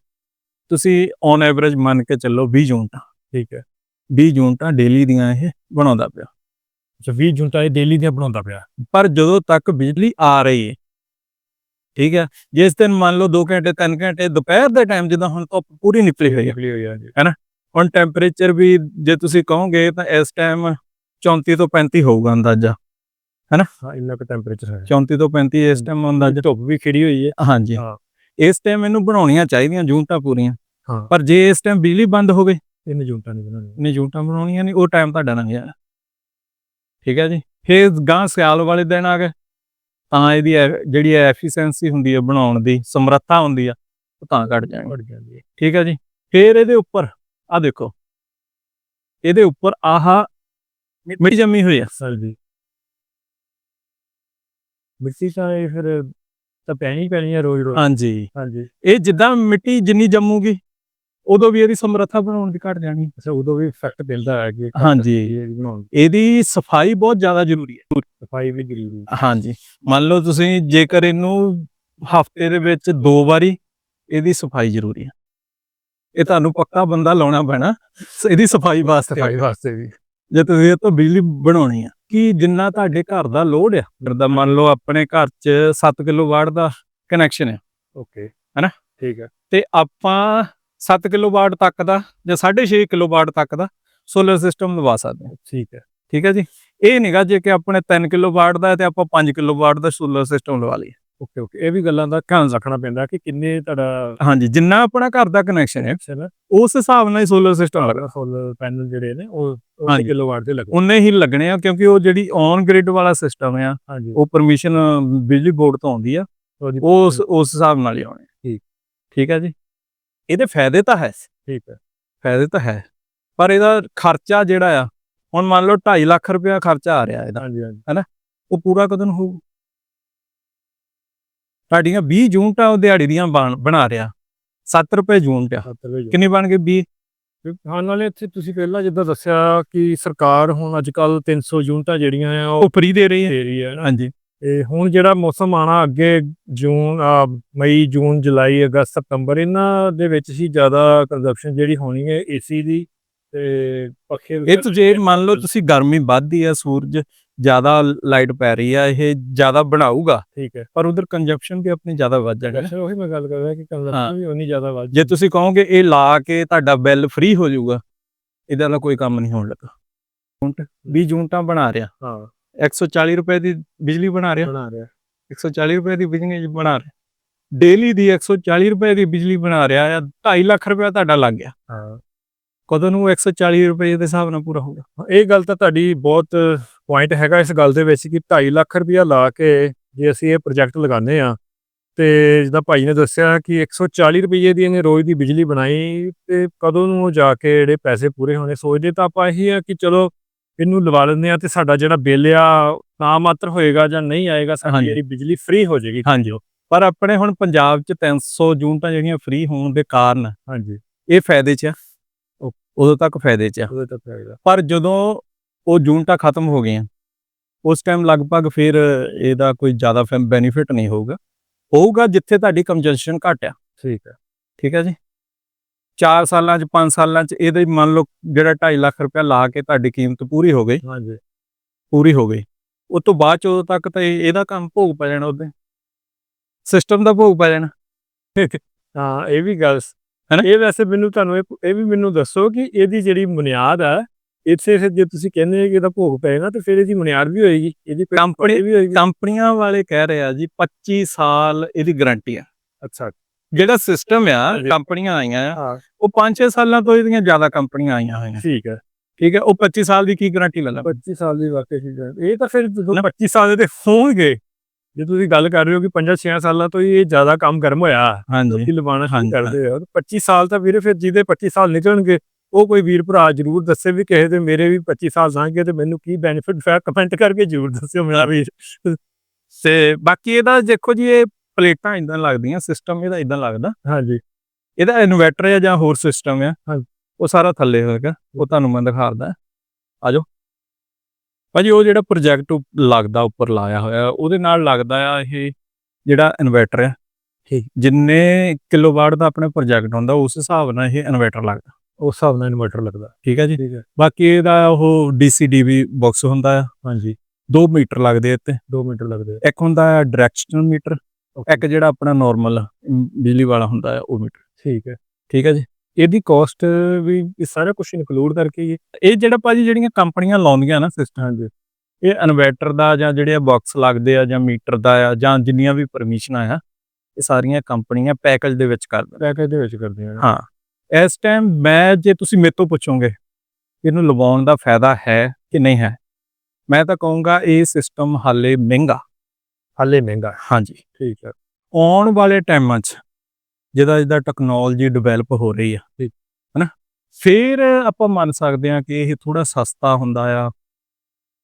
ਤੁਸੀਂ ਔਨ ਐਵਰੇਜ ਮੰਨ ਕੇ ਚੱਲੋ 20 ਯੂਨਿਟਾਂ ਠੀਕ ਹੈ। 20 ਯੂਨਿਟਾਂ ਡੇਲੀ ਦੀਆਂ ਇਹ ਬਣਾਉਂਦਾ ਪਿਆ। ਅੱਛਾ 20 ਯੂਨਿਟਾਂ ਇਹ ਡੇਲੀ ਦੀਆਂ ਬਣਾਉਂਦਾ ਪਿਆ। ਪਰ ਜਦੋਂ ਤੱਕ ਬਿਜਲੀ ਆ ਰਹੀ ਹੈ ਠੀਕ ਹੈ ਜਿਸ ਦਿਨ ਮੰਨ ਲਓ 2 ਘੰਟੇ 3 ਘੰਟੇ ਦੁਪਹਿਰ ਦੇ ਟਾਈਮ ਜਦੋਂ ਹੁਣ ਧੁੱਪ ਪੂਰੀ ਨਿਕਲੀ ਹੋਈ ਹੈ ਨਿਕਲੀ ਹੋਈ ਹੈ ਜੀ ਹੁਣ ਟੈਂਪਰੇਚਰ ਵੀ ਜੇ ਤੁਸੀਂ ਕਹੋਗੇ ਤਾਂ ਇਸ ਟਾਈਮ 34 ਤੋਂ 35 ਹੋਊਗਾ ਅੰਦਾਜ਼ਾ ਹਾਂ ਇੰਨਾ ਕੁ ਟੈਂਪਰੇਚਰ ਹੈ। 34 ਤੋਂ 35 ਇਸ ਟਾਈਮ ਅੰਦਾਜ਼ਾ। ਧੁੱਪ ਵੀ ਖਿੜੀ ਹੋਈ ਹੈ। ਹਾਂਜੀ। ਹਾਂ। ਇਸ ਟਾਈਮ ਇਹਨੂੰ ਬਣਾਉਣੀਆਂ ਚਾਹੀਦੀਆਂ ਯੂਨਿਟਾਂ ਪੂਰੀਆਂ। ਹਾਂ। ਪਰ ਜੇ ਇਸ ਟਾਈਮ ਬਿਜਲੀ ਬੰਦ ਹੋਵੇ ਇਹਨੇ ਯੂਨਿਟਾਂ ਨਹੀਂ ਬਣਾਉਣੀ ਨੇ ਯੂਨਿਟਾਂ ਬਣਾਉਣੀਆਂ ਨਹੀਂ ਉਹ ਟਾਈਮ ਤੁਹਾਡਾ ਲੰਘ ਜਾਣਾ। ਠੀਕ ਹੈ ਜੀ? ਫਿਰ ਗਾਂ ਸਿਆਲ ਵਾਲੇ ਦਿਨ ਆ ਗਏ। ਤਾਂ ਇਹਦੀ ਜਿਹੜੀ ਐਫੀਸ਼ੀਐਂਸੀ ਹੁੰਦੀ ਹੈ ਬਣਾਉਣ ਦੀ ਸਮਰੱਥਾ ਹੁੰਦੀ ਆ ਉਹ ਤਾਂ ਘਟ ਜਾਣੀ। ਘਟ ਜਾਂਦੀ ਹੈ। ਠੀਕ ਹੈ ਜੀ? ਫਿਰ ਇਹਦੇ ਉੱਪਰ ਆ ਦੇਖੋ। ਇਹਦੇ ਉੱਪਰ ਆਹ ਮਿੱਟੀ ਜੰਮੀ ਹੋਈ ਆ। ਸਰ ਜੀ ਮਿੱਟੀ ਤਾਂ ਇਹ ਫਿਰ ਤਾਂ ਪੈਣੀ ਹੀ ਪੈਣੀ ਹੈ ਰੋਜ਼ ਰੋਜ਼। ਹਾਂਜੀ। ਹਾਂਜੀ। ਇਹ ਜਿੱਦਾਂ ਮਿੱਟੀ ਜਿੰਨੀ ਜੰਮੂਗੀ ਉਦੋਂ ਵੀ ਇਹਦੀ ਸਮਰੱਥਾ ਬਣਾਉਣ ਦੀ ਘਟ ਜਾਣੀ। ਅੱਛਾ ਉਦੋਂ ਵੀ ਇਫੈਕਟ ਦਿੰਦਾ ਹੈ ਕਿ ਹਾਂਜੀ। ਇਹਦੀ ਸਫ਼ਾਈ ਬਹੁਤ ਜ਼ਿਆਦਾ ਜ਼ਰੂਰੀ ਹੈ। ਸਫ਼ਾਈ ਵੀ ਜ਼ਰੂਰੀ ਹੈ। ਹਾਂਜੀ। ਮੰਨ ਲਓ ਤੁਸੀਂ ਜੇਕਰ ਇਹਨੂੰ ਹਫ਼ਤੇ ਦੇ ਵਿੱਚ ਦੋ ਵਾਰੀ ਇਹਦੀ ਸਫ਼ਾਈ ਜ਼ਰੂਰੀ ਹੈ। ਇਹ ਤੁਹਾਨੂੰ ਪੱਕਾ ਬੰਦਾ ਲਾਉਣਾ ਪੈਣਾ। ਇਹਦੀ ਸਫ਼ਾਈ ਵਾਸਤੇ। ਸਫ਼ਾਈ ਵਾਸਤੇ ਵੀ ਜੇ ਤੁਸੀਂ ਇਹ ਤੋਂ ਬਿਜਲੀ ਬਣਾਉਣੀ ਆ ਕਿ ਜਿੰਨਾ ਤੁਹਾਡੇ ਘਰ ਦਾ ਲੋਡ ਆ ਦਾ ਮੰਨ ਲਓ ਆਪਣੇ ਘਰ 'ਚ 7 ਕਿਲੋਵਾਟ ਦਾ ਕਨੈਕਸ਼ਨ ਹੈ ਓਕੇ। ਹੈਨਾ? ਠੀਕ ਹੈ ਤੇ ਆਪਾਂ 7 ਕਿਲੋਵਾਟ ਤੱਕ ਦਾ ਜਾਂ 6.5 ਕਿਲੋਵਾਟ ਤੱਕ ਦਾ ਸੋਲਰ ਸਿਸਟਮ ਲਵਾ ਸਕਦੇ ਹਾਂ ਠੀਕ ਹੈ ਠੀਕ ਹੈ ਜੀ? ਇਹ ਨਿਗਾ ਜੇ ਕਿ ਆਪਣੇ 3 ਕਿਲੋਵਾਟ ਦਾ ਹੈ ਤੇ ਆਪਾਂ 5 ਕਿਲੋਵਾਟ ਦਾ ਸੋਲਰ ਸਿਸਟਮ ਲਵਾ ਲਈਏ। ਓਕੇ ਓਕੇ ਇਹ ਵੀ ਗੱਲਾਂ ਦਾ ਧਿਆਨ ਰੱਖਣਾ ਪੈਂਦਾ ਕਿ ਕਿੰਨੇ ਤੁਹਾਡਾ ਹਾਂਜੀ ਜਿੰਨਾ ਆਪਣਾ ਘਰ ਦਾ ਕਨੈਕਸ਼ਨ ਹੈ ਉਸ ਹਿਸਾਬ ਨਾਲ ਹੀ ਸੋਲਰ ਸਿਸਟਮ ਲੱਗਦਾ। ਸੋਲਰ ਪੈਨਲ ਜਿਹੜੇ ਨੇ ਉਹ ਹਾਂਜੀ। 1 ਕਿਲੋਵਾਟ ਦੇ ਲੱਗਦੇ। ਉਨੇ ਹੀ ਲੱਗਣੇ ਆ ਕਿਉਂਕਿ ਉਹ ਜਿਹੜੀ ਔਨ ਗ੍ਰਿਡ ਵਾਲਾ ਸਿਸਟਮ ਆ ਹਾਂਜੀ। ਉਹ ਪਰਮਿਸ਼ਨ ਬਿਜਲੀ ਬੋਰਡ ਤੋਂ ਆਉਂਦੀ ਆ ਉਹਦੀ- ਉਸ ਉਸ ਹਿਸਾਬ ਨਾਲ ਹੀ ਆਉਣੇ ਠੀਕ। ਠੀਕ ਹੈ ਜੀ? ਇਹਦੇ ਫਾਇਦੇ ਤਾਂ ਹੈ। ਠੀਕ ਹੈ ਫਾਇਦੇ ਤਾਂ ਹੈ ਪਰ ਇਹਦਾ ਖਰਚਾ ਜਿਹੜਾ ਆ ਹੁਣ ਮੰਨ ਲਓ 2.5 ਲੱਖ ਰੁਪਇਆ ਖਰਚਾ ਆ ਰਿਹਾ ਇਹਦਾ। ਹਾਂਜੀ ਹਾਂਜੀ। ਉਹ ਪੂਰਾ ਕਦੋਂ ਹੋਊ? ਤੁਹਾਡੀਆਂ 20 ਯੂਨਿਟਾਂ ਉਹ ਦਿਹਾੜੀ ਦੀਆਂ ਬਣ- ਬਣਾ ਰਿਹਾ। 7 ਰੁਪਏ ਯੂਨਿਟ ਆ। 70 ਵੇ ਕਿੰਨੀ ਬਣ ਗਈ? 20 ਹਾਂ ਨਾਲੇ ਇੱਥੇ ਤੁਸੀਂ ਪਹਿਲਾਂ ਜਿੱਦਾਂ ਦੱਸਿਆ ਕਿ ਸਰਕਾਰ ਹੁਣ ਅੱਜ ਕੱਲ 300 ਯੂਨਿਟਾਂ ਜਿਹੜੀਆਂ ਆ ਉਹ ਉਹ ਫ੍ਰੀ ਦੇ ਰਹੀ ਹੈ। ਦੇ ਰਹੀ ਹੈ। ਨਾ ਹਾਂਜੀ। ਤੇ ਹੁਣ ਜਿਹੜਾ ਮੌਸਮ ਆਣਾ ਅੱਗੇ ਜੂਨ ਆ, ਮਈ ਜੂਨ ਜੁਲਾਈ ਅਗਸਤ ਸਤੰਬਰ ਇਹਨਾਂ ਦੇ ਵਿੱਚ ਹੀ ਜ਼ਿਆਦਾ ਕੰਜ਼ੰਪਸ਼ਨ ਜਿਹੜੀ ਹੋਣੀ ਹੈ ਏਸੀ ਦੀ ਤੇ ਪੱਖੇ ਇਹ ਤੁਸੀਂ ਮੰਨ ਲਓ ਤੁਸੀਂ ਗਰਮੀ ਵੱਧਦੀ ਆ ਸੂਰਜ ਜ਼ਿਆਦਾ ਲਾਈਟ ਪੈ ਰਹੀ ਆ ਇਹ ਜ਼ਿਆਦਾ ਬਣਾਊਗਾ। ਠੀਕ ਹੈ। ਪਰ ਉਧਰ ਕੰਜਪਸ਼ਨ ਵੀ ਆਪਣੀ ਜ਼ਿਆਦਾ ਵੱਧ ਜਾਏਗਾ ਅੱਛਾ ਉਹੀ ਮੈਂ ਗੱਲ ਕਰ ਰਿਹਾ ਕਿ ਹਾਂ। ਕੰਜ਼ੰਪਸ਼ਨ ਵੀ ਉਨੀ ਜ਼ਿਆਦਾ ਵੱਧ ਜੇ ਤੁਸੀਂ ਕਹੋਗੇ ਇਹ ਲਾ ਕੇ ਤੁਹਾਡਾ ਬਿੱਲ ਫ੍ਰੀ ਹੋ ਜਾਊਗਾ ਇਹਦਾ ਦਾ ਕੋਈ ਕੰਮ ਨਹੀਂ ਹੋਣ ਲੱਗਾ। ਯੂਨਿਟ 20 ਯੂਨਿਟਾਂ ਬਣਾ ਰਿਹਾ। ਹਾਂ। 140 ਰੁਪਏ ਦੀ ਬਿਜਲੀ ਬਣਾ ਰਿਹਾ। ਬਣਾ ਰਿਹਾ। 140 ਰੁਪਏ ਦੀ ਬਿਜਲੀ ਬਣਾ ਰਿਹਾ। ਡੇਲੀ ਦੀ 140 ਰੁਪਏ ਦੀ ਬਿਜਲੀ ਬਣਾ ਰਿਹਾ ਆ 2.5 ਲੱਖ ਰੁਪਏ ਤੁਹਾਡਾ ਲੱਗ ਗਿਆ। ਹਾਂ। ਕਦੋਂ ਨੂੰ 140 ਰੁਪਏ ਦੇ ਹਿਸਾਬ ਨਾਲ ਪੂਰਾ ਹੋਊਗਾ? ਇਹ ਗੱਲ ਤਾਂ ਤੁਹਾਡੀ ਬਹੁਤ ਪੁਆਇੰਟ ਹੈਗਾ ਇਸ ਗੱਲ ਦੇ ਵਿੱਚ ਕਿ 2.5 ਲੱਖ ਰੁਪਇਆ ਲਾ ਕੇ ਜੇ ਅਸੀਂ ਇਹ ਪ੍ਰੋਜੈਕਟ ਲਗਾਉਂਦੇ ਆ ਤੇ ਜਿੱਦਾਂ ਭਾਈ ਨੇ ਦੱਸਿਆ ਕਿ 140 ਰੁਪਏ ਦੀ ਇਹਨੇ ਰੋਜ਼ ਦੀ ਬਿਜਲੀ ਬਣਾਈ ਤੇ ਕਦੋਂ ਨੂੰ ਉਹ ਜਾ ਕੇ ਜਿਹੜੇ ਪੈਸੇ ਪੂਰੇ ਹੋਣੇ ਸੋਚਦੇ ਤਾਂ ਆਪਾਂ ਇਹੀ ਆ ਕਿ ਚਲੋ ਇਹਨੂੰ ਲਵਾ ਲੈਂਦੇ ਆ ਤੇ ਸਾਡਾ ਜਿਹੜਾ ਬਿੱਲ ਆ ਨਾ ਮਾਤਰ ਹੋਏਗਾ ਜਾਂ ਨਹੀਂ ਆਏਗਾ ਸਾਡੀ। ਜਿਹੜੀ ਬਿਜਲੀ ਫ੍ਰੀ ਹੋ ਜਾਏਗੀ। ਹਾਂਜੀ। ਪਰ ਆਪਣੇ ਹੁਣ ਪੰਜਾਬ 'ਚ 300 ਯੂਨਿਟਾਂ ਜਿਹੜੀਆਂ ਫ੍ਰੀ ਹੋਣ ਦੇ ਕਾਰਨ ਹਾਂਜੀ। ਇਹ ਫਾਇਦੇ 'ਚ ਆ। ਉਦੋਂ ਤੱਕ ਫਾਇਦੇ 'ਚ ਆ। ਉਹਦੇ ਤੱਕ ਆਏਗਾ ਪਰ ਜਦੋਂ ਉਹ ਯੂਨਿਟਾਂ ਖਤਮ ਹੋ ਗਈਆਂ। ਉਸ ਟਾਈਮ ਲਗਭਗ ਫਿਰ ਇਹਦਾ ਕੋਈ ਜ਼ਿਆਦਾ ਬੈਨੀਫਿਟ ਨਹੀਂ ਹੋਊਗਾ। ਹੋਊਗਾ ਜਿੱਥੇ ਤੁਹਾਡੀ ਕੰਜੰਸ਼ਨ ਘੱਟ ਆ। ਠੀਕ ਹੈ ਠੀਕ ਹੈ ਜੀ। 4 ਸਾਲਾਂ 'ਚ 5 ਸਾਲਾਂ 'ਚ ਇਹਦੇ ਮੰਨ ਲਓ ਜਿਹੜਾ 2.5 ਲੱਖ ਰੁਪਇਆ ਲਾ ਕੇ ਤੁਹਾਡੀ ਕੀਮਤ ਪੂਰੀ ਹੋ ਗਈ। ਹਾਂਜੀ। ਪੂਰੀ ਹੋ ਗਈ। ਉਸ ਤੋਂ ਬਾਅਦ 'ਚ ਉਦੋਂ ਤੱਕ ਤਾਂ ਇਹ- ਇਹਦਾ ਕੰਮ ਭੋਗ ਪੈ ਜਾਣਾ ਉਹਦੇ। ਸਿਸਟਮ ਦਾ ਭੋਗ ਪੈ ਜਾਣਾ। ਹਾਂ ਇਹ ਵੀ ਗੱਲ ਸ- ਹੈਨਾ? ਇਹ ਵੈਸੇ ਮੈਨੂੰ ਤੁਹਾਨੂੰ ਇਹ ਇਹ ਵੀ ਮੈਨੂੰ ਦੱਸੋ ਕਿ ਇਹਦੀ ਜਿਹੜੀ ਬੁਨਿਆਦ ਆ ਇੱਥੇ ਫਿਰ ਜੇ ਤੁਸੀਂ ਕਹਿੰਦੇ ਹੋ ਕਿ ਇਹਦਾ ਭੋਗ ਪਏਗਾ ਤੇ ਫਿਰ ਇਹਦੀ ਬੁਨਿਆਦ ਵੀ ਹੋਏਗੀ ਇਹਦੀ ਕੰਪਨੀ ਵੀ ਹੋਏਗੀ। ਕੰਪਨੀਆਂ ਵਾਲੇ ਕਹਿ ਰਹੇ ਆ ਜੀ 25 ਸਾਲ ਇਹਦੀ ਗਾਰੰਟੀ ਆ। ਅੱਛਾ। ਜਿਹੜਾ ਸਿਸਟਮ ਆ। ਕੰਪਨੀਆਂ ਆਈਆਂ ਆ ਉਹ 5-6 ਸਾਲਾਂ ਤੋਂ ਇਹਦੀਆਂ ਜ਼ਿਆਦਾ ਕੰਪਨੀਆਂ ਆਈਆਂ ਹੋਈਆਂ। ਠੀਕ ਹੈ। ਠੀਕ ਹੈ ਉਹ 25 ਸਾਲ ਦੀ ਕੀ ਗਾਰੰਟੀ ਲੈ ਲਾ 25 ਸਾਲ ਦੀ ਵਾਕਈ ਇਹ ਤਾਂ ਫਿਰ ਜਦੋਂ 25 ਸਾਲ ਦੇ ਹੋਣਗੇ ਜੇ ਤੁਸੀਂ ਗੱਲ ਕਰ ਰਹੇ ਹੋ ਕਿ 5-6 ਸਾਲਾਂ ਤੋਂ ਇਹ ਜ਼ਿਆਦਾ ਕੰਮ ਗਰਮ ਹੋਇਆ ਹਾਂਜੀ। ਸ਼ੁਰੂ ਹਾਂਜੀ, ਕਰਦੇ ਹੋ ਤਾਂ 25 ਸਾਲ ਤਾਂ ਵੀਰੇ ਫਿਰ ਜਿਹਦੇ 25 ਸਾਲ ਨਿਕਲਣਗੇ ਉਹ ਕੋਈ ਵੀਰ ਭਰਾ ਜ਼ਰੂਰ ਦੱਸੇ ਵੀ ਕਿਸੇ ਦੇ ਮੇਰੇ ਵੀ 25 ਸਾਲ ਲੰਘ ਤੇ ਮੈਨੂੰ ਕੀ ਬੈਨੀਫਿਟ ਫੈ ਕਮੈਂਟ ਕਰਕੇ ਜ਼ਰੂਰ ਦੱਸਿਓ ਮੇਰਾ ਵੀਰ। ਤੇ ਬਾਕੀ ਇਹਦਾ ਦੇਖੋ ਜੀ ਇਹ ਪਲੇਟਾਂ ਇਦਾਂ ਲੱਗਦੀਆਂ ਸਿਸਟਮ ਇਹਦਾ ਇਦਾਂ ਲੱਗਦਾ। ਹਾਂਜੀ। ਇਹਦਾ ਇਨਵਰਟਰ ਹੈ ਜਾਂ ਹੋਰ ਸਿਸਟਮ ਹਾਂਜੀ। ਉਹ ਸਾਰਾ ਥੱਲੇ ਹੋਏਗਾ ਉਹ ਤੁਹਾਨੂੰ ਮੈਂ ਦਿਖਾਉਂਦਾ ਆਜੋ। ਭਾਜੀ ਉਹ ਜਿਹੜਾ ਪ੍ਰੋਜੈਕਟ ਲੱਗਦਾ ਉੱਪਰ ਲਾਇਆ ਹੋਇਆ ਉਹਦੇ ਨਾਲ ਲੱਗਦਾ ਆ ਇਹ ਜਿਹੜਾ ਇਨਵਰਟਰ ਆ। ਠੀਕ। ਜਿੰਨੇ ਕਿਲੋਵਾਟ ਦਾ ਆਪਣੇ ਪ੍ਰੋਜੈਕਟ ਹੁੰਦਾ ਉਸ ਹਿਸਾਬ ਨਾਲ ਇਹ ਇਨਵਰਟਰ ਲੱਗਦਾ। ਉਸ ਹਿਸਾਬ ਨਾਲ ਇਨਵਰਟਰ ਲੱਗਦਾ। ਠੀਕ ਹੈ ਜੀ? ਠੀਕ ਹੈ। ਬਾਕੀ ਇਹਦਾ ਉਹ ਡੀਸੀ ਡੀਵੀ ਬਾਕਸ ਹੁੰਦਾ ਆ ਹਾਂਜੀ। 2 ਮੀਟਰ ਲੱਗਦੇ ਇੱਥੇ। 2 ਮੀਟਰ ਲੱਗਦੇ ਆ। ਇੱਕ ਹੁੰਦਾ ਆ ਡਾਇਰੈਕਸ਼ਨਲ ਮੀਟਰ ਇੱਕ ਜਿਹੜਾ ਆਪਣਾ ਨਾਰਮਲ ਬਿਜਲੀ ਵਾਲਾ ਹੁੰਦਾ ਆ ਉਹ ਮੀਟਰ। ਠੀਕ ਹੈ। ਠੀਕ ਹੈ ਜੀ? ਇਹਦੀ ਕਾਸਟ ਵੀ ਸਾਰਾ ਕੁਝ ਇਨਕਲੂਡ ਕਰਕੇ ਹੀ ਹੈ। ਇਹ ਜਿਹੜਾ ਭਾਜੀ ਜਿਹੜੀਆਂ ਕੰਪਨੀਆਂ ਲਾਉਂਦੀਆਂ ਨਾ ਸਿਸਟਮ ਹਾਂਜੀ। ਇਹ ਇਨਵਰਟਰ ਦਾ ਜਾਂ ਜਿਹੜੇ ਬਾਕਸ ਲੱਗਦੇ ਆ ਜਾਂ ਮੀਟਰ ਦਾ ਆ ਜਾਂ ਜਿੰਨੀਆਂ ਵੀ ਪਰਮਿਸ਼ਨਾਂ ਆ ਇਹ ਸਾਰੀਆਂ ਕੰਪਨੀਆਂ ਪੈਕੇਜ ਦੇ ਵਿੱਚ ਕਰਦੀਆਂ ਪੈਕੇਜ ਦੇ ਵਿੱਚ ਕਰਦੇ ਆ ਹਾਂ। ਇਸ ਟਾਈਮ ਮੈਂ ਜੇ ਤੁਸੀਂ ਮੇਰੇ ਤੋਂ ਪੁੱਛੋਗੇ ਇਹਨੂੰ ਲਵਾਉਣ ਦਾ ਫਾਇਦਾ ਹੈ ਕਿ ਨਹੀਂ ਹੈ ਮੈਂ ਤਾਂ ਕਹੂੰਗਾ ਇਹ ਸਿਸਟਮ ਹਾਲੇ ਮਹਿੰਗਾ। ਹਾਲੇ ਮਹਿੰਗਾ। ਹਾਂਜੀ। ਠੀਕ ਹੈ। ਆਉਣ ਵਾਲੇ ਟਾਈਮਾਂ 'ਚ ਜਿਹਦਾ ਜਿਹਦਾ ਟੈਕਨੋਲੋਜੀ ਡਿਵੈਲਪ ਹੋ ਰਹੀ ਆ। ਹਨਾ? ਫਿਰ ਆਪਾਂ ਮੰਨ ਸਕਦੇ ਹਾਂ ਕਿ ਇਹ ਥੋੜਾ ਸਸਤਾ ਹੁੰਦਾ ਆ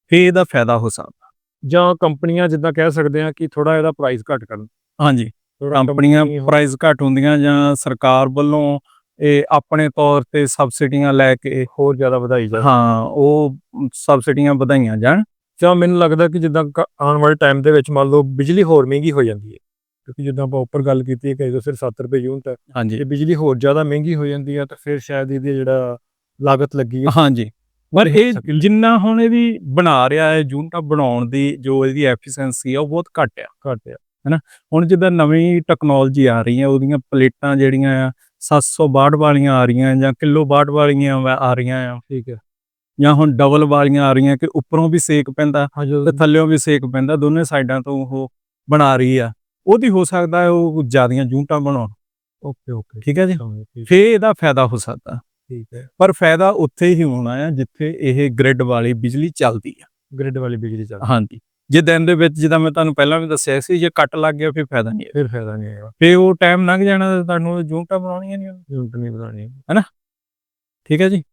ਫਿਰ ਇਹਦਾ ਫਾਇਦਾ ਹੋ ਸਕਦਾ। ਜਾਂ ਕੰਪਨੀਆਂ ਜਿੱਦਾਂ ਕਹਿ ਸਕਦੇ ਆ ਕਿ ਥੋੜਾ ਇਹਦਾ ਪ੍ਰਾਈਸ ਘੱਟ ਕਰਨ। ਹਾਂਜੀ। ਕੰਪਨੀਆਂ ਪ੍ਰਾਈਸ ਘੱਟ ਹੁੰਦੀਆਂ ਜਾਂ ਸਰਕਾਰ ਵੱਲੋਂ ਇਹ ਆਪਣੇ ਤੌਰ ਤੇ ਸਬਸਿਡੀਆਂ ਲੈ ਕੇ ਹੋਰ ਜ਼ਿਆਦਾ ਵਧਾਈ ਜਾ ਹਾਂ ਉਹ ਸਬਸਿਡੀਆਂ ਵਧਾਈਆਂ ਜਾਣ। ਜਾਂ ਮੈਨੂੰ ਲੱਗਦਾ ਕਿ ਜਿੱਦਾਂ ਕ- ਆਉਣ ਵਾਲੇ ਟਾਈਮ ਦੇ ਵਿੱਚ ਮੰਨ ਲਓ ਬਿਜਲੀ ਹੋਰ ਮਹਿੰਗੀ ਹੋ ਜਾਂਦੀ ਹੈ। ਕਿਉਂਕਿ ਜਿੱਦਾਂ ਆਪਾਂ ਉੱਪਰ ਗੱਲ ਕੀਤੀ ਹੈ ਕਿ ਜੋ ਸਿਰਫ 7 ਰੁਪਏ ਯੂਨਿਟ ਹੈ। ਹਾਂਜੀ। ਜੇ ਬਿਜਲੀ ਹੋਰ ਜ਼ਿਆਦਾ ਮਹਿੰਗੀ ਹੋ ਜਾਂਦੀ ਹੈ ਤਾਂ ਫਿਰ ਸ਼ਾਇਦ ਇਹਦੀ ਜਿਹੜਾ ਲਾਗਤ ਲੱਗੀ ਹੈ। ਹਾਂਜੀ। ਪਰ ਇਹ skill- ਜਿੰਨਾ ਹੁਣ ਇਹਦੀ ਬਣਾ ਰਿਹਾ ਹੈ ਯੂਨਿਟਾਂ ਬਣਾਉਣ ਦੀ ਜੋ ਇਹਦੀ ਐਫੀਸ਼ੀਐਂਸੀ ਆ ਉਹ ਬਹੁਤ ਘੱਟ ਆ। ਘੱਟ ਆ। ਹੁਣ ਜਿੱਦਾਂ ਨਵੀਂ ਟੈਕਨੋਲੋਜੀ ਆ ਰਹੀ ਹੈ ਉਹਦੀਆਂ ਪਲੇਟਾਂ ਜਿਹੜੀਆਂ ਆ 762 ਵਾਲੀਆਂ ਆ ਰਹੀਆਂ ਜਾਂ ਕਿਲੋ ਵਾਟ ਵਾਲੀਆਂ ਵਾ- ਆ ਰਹੀਆਂ ਆ। ਠੀਕ ਹੈ। ਜਾਂ ਹੁਣ ਡਬਲ ਵਾਲੀਆਂ ਆ ਰਹੀਆਂ ਕਿ ਉੱਪਰੋਂ ਵੀ ਸੇਕ ਪੈਂਦਾ ਹਾਂ ਤੇ ਥੱਲੇੋਂ ਵੀ ਸੇਕ ਪੈਂਦਾ ਦੋਨੇ ਸਾਈਡਾਂ ਤੋਂ ਉਹ ਬਣਾ ਰਹੀ ਆ। ਉਹਦੀ ਹੋ ਸਕਦਾ ਹੈ ਉਹ ਜ਼ਿਆਦੀਆਂ ਯੂਨਿਟਾਂ ਬਣਾਉਣ। Okay okay. ਠੀਕ ਹੈ ਜੀ? ਫੇਰ ਇਹਦਾ ਫਾਇਦਾ ਹੋ ਸਕਦਾ। ਠੀਕ ਹੈ। ਪਰ ਫਾਇਦਾ ਉੱਥੇ ਹੀ ਹੋਣਾ ਆ ਜਿੱਥੇ ਇਹ ਗ੍ਰਿਡ ਵਾਲੀ ਬਿਜਲੀ ਚੱਲਦੀ ਆ। ਗ੍ਰਿਡ ਵਾਲੀ ਬਿਜਲੀ ਚੱਲ ਹਾਂਜੀ। ਜੇ ਦਿਨ ਦੇ ਵਿੱਚ ਜਿੱਦਾਂ ਮੈਂ ਤੁਹਾਨੂੰ ਪਹਿਲਾਂ ਵੀ ਦੱਸਿਆ ਸੀ ਜੇ ਕੱਟ ਲੱਗ ਗਿਆ ਫਿਰ ਫਾਇਦਾ ਨਹੀਂ ਫਿਰ ਫਾਇਦਾ ਨਹੀਂ ਹੈਗਾ। ਫੇ ਉਹ ਟਾਈਮ ਲੰਘ ਜਾਣਾ ਤੇ ਤੁਹਾਨੂੰ ਯੂਨਿਟਾਂ ਬਣਾਉਣੀਆਂ ਨਹੀਂ ਯੂਨਿਟ ਨਹੀਂ ਵਧਾਣੀ ਠੀਕ ਹੈ ਜੀ?